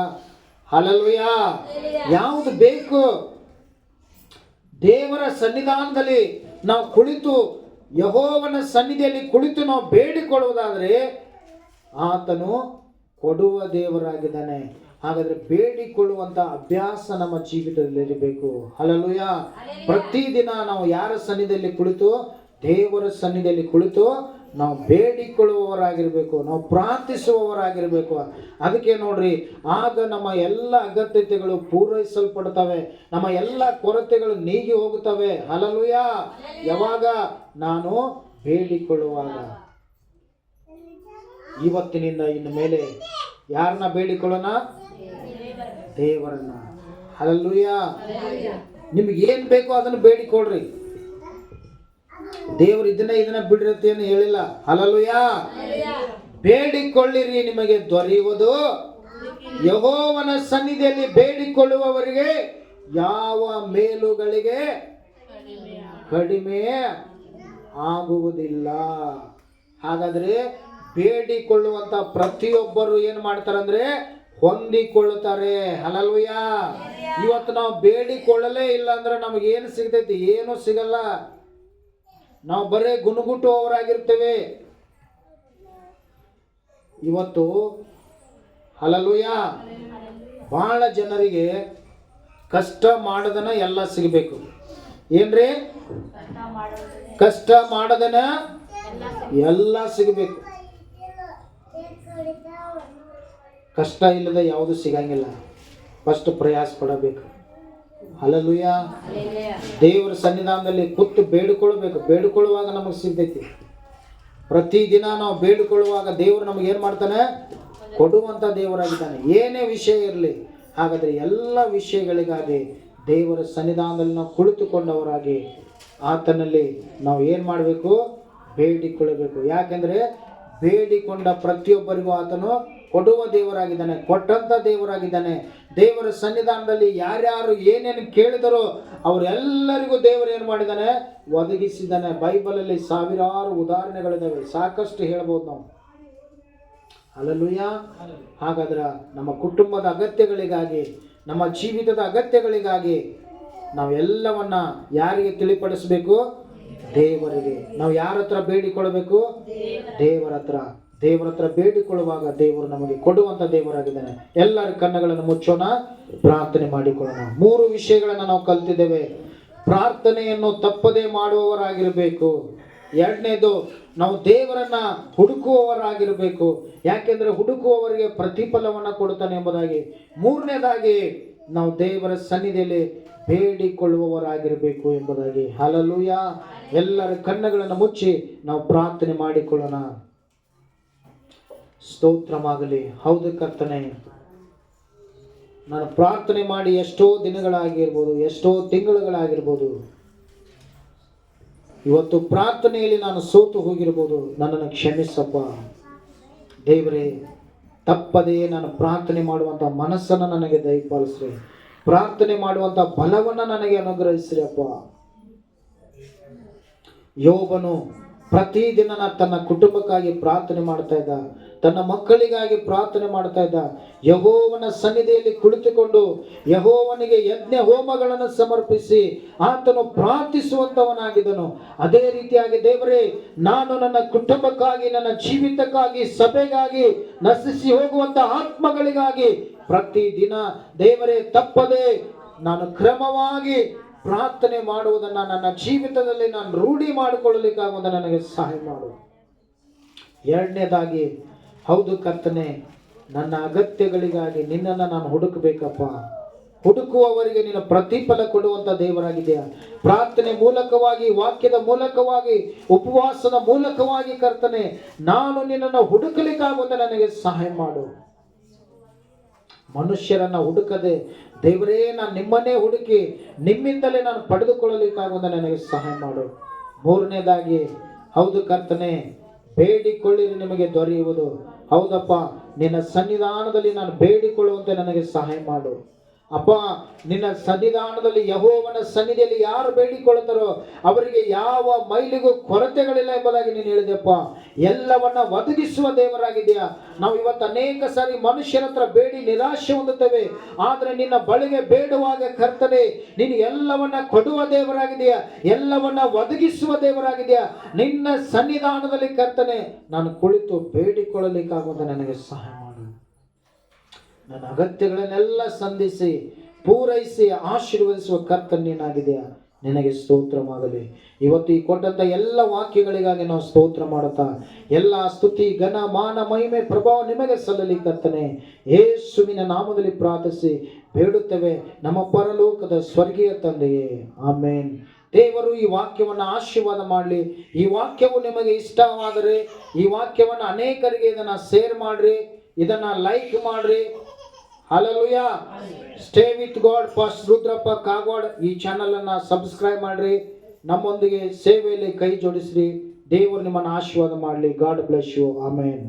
ಹಲಲುಯ ಯಾವುದು ಬೇಕು? ದೇವರ ಸನ್ನಿಧಾನದಲ್ಲಿ ನಾವು ಕುಳಿತು, ಯಹೋವನ ಸನ್ನಿಧಿಯಲ್ಲಿ ಕುಳಿತು ನಾವು ಬೇಡಿಕೊಳ್ಳುವುದಾದರೆ ಆತನು ಕೊಡುವ ದೇವರಾಗಿದ್ದಾನೆ. ಹಾಗಾದರೆ ಬೇಡಿಕೊಳ್ಳುವಂತ ಅಭ್ಯಾಸ ನಮ್ಮ ಜೀವಿತದಲ್ಲಿ ಇರಬೇಕು ಪ್ರತಿದಿನ ನಾವು ಯಾರ ಸನ್ನಿಧಿಯಲ್ಲಿ ಕುಳಿತು ದೇವರ ಸನ್ನಿಧಿಯಲ್ಲಿ ಕುಳಿತು ನಾವು ಬೇಡಿಕೊಳ್ಳುವವರಾಗಿರಬೇಕು, ನಾವು ಪ್ರಾರ್ಥಿಸುವವರಾಗಿರಬೇಕು. ಅದಕ್ಕೆ ನೋಡ್ರಿ, ಆಗ ನಮ್ಮ ಎಲ್ಲ ಅಗತ್ಯತೆಗಳು ಪೂರೈಸಲ್ಪಡ್ತವೆ, ನಮ್ಮ ಎಲ್ಲ ಕೊರತೆಗಳು ನೀಗಿ ಹೋಗುತ್ತವೆ. ಹಲಲುಯ ಯಾವಾಗ? ನಾನು ಬೇಡಿಕೊಳ್ಳುವಾಗ. ಇವತ್ತಿನಿಂದ ಇನ್ನು ಮೇಲೆ ಯಾರನ್ನ ಬೇಡಿಕೊಳ್ಳೋಣ? ದೇವರನ್ನ. ಹಲಲುಯ ನಿಮ್ಗೆ ಏನು ಬೇಕೋ ಅದನ್ನು ಬೇಡಿಕೊಳ್ರಿ. ದೇವರು ಇದನ್ನ ಇದನ್ನ ಬಿಡಿರುತ್ತೆ ಏನು ಹೇಳಿಲ್ಲ. ಅಲಲುಯ ಬೇಡಿಕೊಳ್ಳಿರಿ ನಿಮಗೆ ದೊರೆಯುವುದು. ಯಹೋವನ ಸನ್ನಿಧಿಯಲ್ಲಿ ಬೇಡಿಕೊಳ್ಳುವವರಿಗೆ ಯಾವ ಮೇಲುಗಳಿಗೆ ಕಡಿಮೆ ಆಗುವುದಿಲ್ಲ. ಹಾಗಾದ್ರೆ ಬೇಡಿಕೊಳ್ಳುವಂತ ಪ್ರತಿಯೊಬ್ಬರು ಏನು ಮಾಡ್ತಾರಂದ್ರೆ ಹೊಂದಿಕೊಳ್ಳುತ್ತಾರೆ. ಹಲಲ್ವಯ್ಯ ಇವತ್ತು ನಾವು ಬೇಡಿಕೊಳ್ಳಲೇ ಇಲ್ಲ ಅಂದ್ರೆ ನಮಗೆ ಏನು ಸಿಗ್ತೈತಿ? ಏನು ಸಿಗಲ್ಲ. ನಾವು ಬರೇ ಗುಣಗುಟ್ಟುವವರಾಗಿರ್ತೇವೆ ಇವತ್ತು ಹಲಲುಯ ಬಹಳ ಜನರಿಗೆ ಕಷ್ಟ ಮಾಡದನ ಎಲ್ಲ ಸಿಗಬೇಕು. ಏನ್ರಿ? ಕಷ್ಟ ಮಾಡದನ ಎಲ್ಲ ಸಿಗಬೇಕು. ಕಷ್ಟ ಇಲ್ಲದೆ ಯಾವುದು ಸಿಗಂಗಿಲ್ಲ. ಫಸ್ಟ್ ಪ್ರಯಾಸ ಪಡಬೇಕು. ಅಲ್ಲಲುಯ್ಯ ದೇವರ ಸನ್ನಿಧಾನದಲ್ಲಿ ಕೂತು ಬೇಡಿಕೊಳ್ಬೇಕು ಬೇಡಿಕೊಳ್ಳುವಾಗ ನಮಗೆ ಸಿಗ್ತೈತಿ ಪ್ರತಿದಿನ ನಾವು ಬೇಡಿಕೊಳ್ಳುವಾಗ ದೇವರು ನಮಗೆ ಏನು ಮಾಡ್ತಾನೆ? ಕೊಡುವಂಥ ದೇವರಾಗಿದ್ದಾನೆ. ಏನೇ ವಿಷಯ ಇರಲಿ ಹಾಗಾದರೆ ಎಲ್ಲ ವಿಷಯಗಳಿಗಾಗಿ ದೇವರ ಸನ್ನಿಧಾನದಲ್ಲಿ ನಾವು ಕುಳಿತುಕೊಂಡವರಾಗಿ ಆತನಲ್ಲಿ ನಾವು ಏನು ಮಾಡಬೇಕು? ಬೇಡಿಕೊಳ್ಳಬೇಕು. ಯಾಕೆಂದರೆ ಬೇಡಿಕೊಂಡ ಪ್ರತಿಯೊಬ್ಬರಿಗೂ ಆತನು ಕೊಡುವ ದೇವರಾಗಿದ್ದಾನೆ ಕೊಟ್ಟಂಥ ದೇವರಾಗಿದ್ದಾನೆ. ದೇವರ ಸನ್ನಿಧಾನದಲ್ಲಿ ಯಾರ್ಯಾರು ಏನೇನು ಕೇಳಿದರೋ ಅವರೆಲ್ಲರಿಗೂ ದೇವರು ಏನು ಮಾಡಿದ್ದಾನೆ? ಒದಗಿಸಿದ್ದಾನೆ. ಬೈಬಲಲ್ಲಿ ಸಾವಿರಾರು ಉದಾಹರಣೆಗಳಿದ್ದಾವೆ. ಸಾಕಷ್ಟು ಹೇಳ್ಬೋದು ನಾವು. ಅಲ್ಲಲ್ಲೂಯ್ಯ ಹಾಗಾದ್ರೆ ನಮ್ಮ ಕುಟುಂಬದ ಅಗತ್ಯಗಳಿಗಾಗಿ, ನಮ್ಮ ಜೀವಿತದ ಅಗತ್ಯಗಳಿಗಾಗಿ ನಾವೆಲ್ಲವನ್ನ ಯಾರಿಗೆ ತಿಳಿಪಡಿಸಬೇಕು? ದೇವರಿಗೆ. ನಾವು ಯಾರ ಹತ್ರ ಬೇಡಿಕೊಳ್ಬೇಕು ದೇವರ ಹತ್ರ. ದೇವರ ಹತ್ರ ಬೇಡಿಕೊಳ್ಳುವಾಗ ದೇವರು ನಮಗೆ ಕೊಡುವಂತ ದೇವರಾಗಿದ್ದಾನೆ. ಎಲ್ಲರ ಕಣ್ಣುಗಳನ್ನು ಮುಚ್ಚೋಣ, ಪ್ರಾರ್ಥನೆ ಮಾಡಿಕೊಳ್ಳೋಣ. ಮೂರು ವಿಷಯಗಳನ್ನು ನಾವು ಕಲ್ತಿದ್ದೇವೆ. ಪ್ರಾರ್ಥನೆಯನ್ನು ತಪ್ಪದೇ ಮಾಡುವವರಾಗಿರಬೇಕು. ಎರಡನೇದು, ನಾವು ದೇವರನ್ನ ಹುಡುಕುವವರಾಗಿರಬೇಕು. ಯಾಕೆಂದ್ರೆ ಹುಡುಕುವವರಿಗೆ ಪ್ರತಿಫಲವನ್ನು ಕೊಡುತ್ತಾನೆ ಎಂಬುದಾಗಿ. ಮೂರನೇದಾಗಿ, ನಾವು ದೇವರ ಸನ್ನಿಧಿಯಲ್ಲಿ ಬೇಡಿಕೊಳ್ಳುವವರಾಗಿರಬೇಕು ಎಂಬುದಾಗಿ. ಹಲಲುಯ ಎಲ್ಲರ ಕಣ್ಣುಗಳನ್ನು ಮುಚ್ಚಿ ನಾವು ಪ್ರಾರ್ಥನೆ ಮಾಡಿಕೊಳ್ಳೋಣ. ಸ್ತೋತ್ರವಾಗಲಿ. ಹೌದು ಕರ್ತನೆ. ನಾನು ಪ್ರಾರ್ಥನೆ ಮಾಡಿ ಎಷ್ಟೋ ದಿನಗಳಾಗಿರ್ಬೋದು, ಎಷ್ಟೋ ತಿಂಗಳುಗಳಾಗಿರ್ಬೋದು, ಇವತ್ತು ಪ್ರಾರ್ಥನೆಯಲ್ಲಿ ನಾನು ಸೋತು ಹೋಗಿರ್ಬೋದು. ನನ್ನನ್ನು ಕ್ಷಮಿಸಪ್ಪ. ದೇವರೇ, ತಪ್ಪದೇ ನಾನು ಪ್ರಾರ್ಥನೆ ಮಾಡುವಂಥ ಮನಸ್ಸನ್ನು ನನಗೆ ದಯಪಾಲಿಸ್ರಿ. ಪ್ರಾರ್ಥನೆ ಮಾಡುವಂಥ ಬಲವನ್ನು ನನಗೆ ಅನುಗ್ರಹಿಸ್ರಿ ಅಪ್ಪ. ಯೋಬನು ಪ್ರತಿದಿನ ತನ್ನ ಕುಟುಂಬಕ್ಕಾಗಿ ಪ್ರಾರ್ಥನೆ ಮಾಡ್ತಾ ಇದ್ದ. ತನ್ನ ಮಕ್ಕಳಿಗಾಗಿ ಪ್ರಾರ್ಥನೆ ಮಾಡ್ತಾ ಇದ್ದ. ಯಹೋವನ ಸನ್ನಿಧಿಯಲ್ಲಿ ಕುಳಿತುಕೊಂಡು ಯಹೋವನಿಗೆ ಯಜ್ಞ ಹೋಮಗಳನ್ನು ಸಮರ್ಪಿಸಿ ಆತನು ಪ್ರಾರ್ಥಿಸುವಂತವನಾಗಿದ್ದನು. ಅದೇ ರೀತಿಯಾಗಿ ದೇವರೇ, ನಾನು ನನ್ನ ಕುಟುಂಬಕ್ಕಾಗಿ, ನನ್ನ ಜೀವಿತಕ್ಕಾಗಿ, ಸಭೆಗಾಗಿ ನಶಿಸಿ ಹೋಗುವಂತ ಆತ್ಮಗಳಿಗಾಗಿ ಪ್ರತಿದಿನ ದೇವರೇ, ತಪ್ಪದೆ ನಾನು ಕ್ರಮವಾಗಿ ಪ್ರಾರ್ಥನೆ ಮಾಡುವುದನ್ನು ನನ್ನ ಜೀವಿತದಲ್ಲಿ ನಾನು ರೂಢಿ ಮಾಡಿಕೊಳ್ಳಲಿಕ್ಕಾಗುವುದನ್ನು ನನಗೆ ಸಹಾಯ ಮಾಡು. ಎರಡನೇದಾಗಿ ಹೌದು ಕರ್ತನೆ, ನನ್ನ ಅಗತ್ಯಗಳಿಗಾಗಿ ನಿನ್ನನ್ನು ನಾನು ಹುಡುಕಬೇಕಪ್ಪ. ಹುಡುಕುವವರಿಗೆ ನೀನು ಪ್ರತಿಫಲ ಕೊಡುವಂತ ದೇವರಾಗಿದೆಯಾ. ಪ್ರಾರ್ಥನೆ ಮೂಲಕವಾಗಿ, ವಾಕ್ಯದ ಮೂಲಕವಾಗಿ, ಉಪವಾಸದ ಮೂಲಕವಾಗಿ ಕರ್ತನೆ, ನಾನು ನಿನ್ನನ್ನು ಹುಡುಕಲಿಕ್ಕಾಗುವಂತ ನನಗೆ ಸಹಾಯ ಮಾಡು. ಮನುಷ್ಯರನ್ನ ಹುಡುಕದೆ, ದೇವರೇ, ನಾನು ನಿಮ್ಮನ್ನೇ ಹುಡುಕಿ, ನಿಮ್ಮಿಂದಲೇ ನಾನು ಪಡೆದುಕೊಳ್ಳಲಿಕ್ಕಾಗುವಂತೆ ನನಗೆ ಸಹಾಯ ಮಾಡು. ಮೂರನೇದಾಗಿ, ಹೌದು ಕರ್ತನೆ, ಬೇಡಿಕೊಳ್ಳಿರಿ ನಿಮಗೆ ದೊರೆಯುವುದು. ಹೌದಪ್ಪ ನಿನ್ನ ಸನ್ನಿಧಾನದಲ್ಲಿ ನಾನು ಬೇಡಿಕೊಳ್ಳುವಂತೆ ನನಗೆ ಸಹಾಯ ಮಾಡು. ಅಪ್ಪ, ನಿನ್ನ ಸನ್ನಿಧಾನದಲ್ಲಿ ಯಹೋವನ ಸನ್ನಿಧಿಯಲ್ಲಿ ಯಾರು ಬೇಡಿಕೊಳ್ಳುತ್ತಾರೋ ಅವರಿಗೆ ಯಾವ ಮೈಲಿಗೂ ಕೊರತೆಗಳಿಲ್ಲ ಎಂಬುದಾಗಿ ನೀನು ಹೇಳಿದೆಪ್ಪ ಎಲ್ಲವನ್ನ ಒದಗಿಸುವ ದೇವರಾಗಿದೆಯಾ ನಾವು ಇವತ್ತು ಅನೇಕ ಸಾರಿ ಮನುಷ್ಯರ ಹತ್ರ ಬೇಡಿ, ನಿರಾಶೆ ಹೊಂದುತ್ತೇವೆ. ಆದರೆ ನಿನ್ನ ಬಳಿಗೆ ಬೇಡುವಾಗ ಕರ್ತನೆ, ನೀನು ಎಲ್ಲವನ್ನ ಕೊಡುವ ದೇವರಾಗಿದೆಯಾ ಎಲ್ಲವನ್ನ ಒದಗಿಸುವ ದೇವರಾಗಿದೆಯಾ ನಿನ್ನ ಸನ್ನಿಧಾನದಲ್ಲಿ ಕರ್ತನೆ, ನಾನು ಕುಳಿತು ಬೇಡಿಕೊಳ್ಳಲಿಕ್ಕಾಗುವಂತ ನನಗೆ ಸಹಾಯ ನನ್ನ ಅಗತ್ಯಗಳನ್ನೆಲ್ಲ ಸಂಧಿಸಿ, ಪೂರೈಸಿ, ಆಶೀರ್ವದಿಸುವ ಕರ್ತನ್ ನೀನಾಗಿದೆಯಾ ನಿನಗೆ ಸ್ತೋತ್ರವಾಗಲಿ. ಇವತ್ತು ಈ ಕೊಟ್ಟಂಥ ಎಲ್ಲ ವಾಕ್ಯಗಳಿಗಾಗಿ ನಾವು ಸ್ತೋತ್ರ ಮಾಡುತ್ತಾ, ಎಲ್ಲ ಸ್ತುತಿ, ಘನ, ಮಾನ, ಮಹಿಮೆ, ಪ್ರಭಾವ ನಿಮಗೆ ಸಲ್ಲಲಿ ಕರ್ತನೆ. ಯೇಸುವಿನ ನಾಮದಲ್ಲಿ ಪ್ರಾರ್ಥಿಸಿ, ಬೇಡುತ್ತೇವೆ ನಮ್ಮ ಪರಲೋಕದ ಸ್ವರ್ಗೀಯ ತಂದೆಯೇ. ಆಮೇನ್. ದೇವರು ಈ ವಾಕ್ಯವನ್ನು ಆಶೀರ್ವಾದ ಮಾಡಲಿ. ಈ ವಾಕ್ಯವು ನಿಮಗೆ ಇಷ್ಟವಾದರೆ, ಈ ವಾಕ್ಯವನ್ನು ಅನೇಕರಿಗೆ ಇದನ್ನು ಶೇರ್ ಮಾಡ್ರಿ, ಇದನ್ನು ಲೈಕ್ ಮಾಡ್ರಿ hallelujah stay with God first Rudrappa Kagod ಈ ಚಾನಲ್ ಅನ್ನ ಸಬ್ಸ್ಕ್ರೈಬ್ ಮಾಡ್ರಿ. ನಮ್ಮೊಂದಿಗೆ ಸೇವೆಯಲ್ಲಿ ಕೈ ಜೋಡಿಸ್ರಿ. ದೇವರು ನಿಮ್ಮನ್ನು ಆಶೀರ್ವಾದ ಮಾಡಲಿ. God bless you amen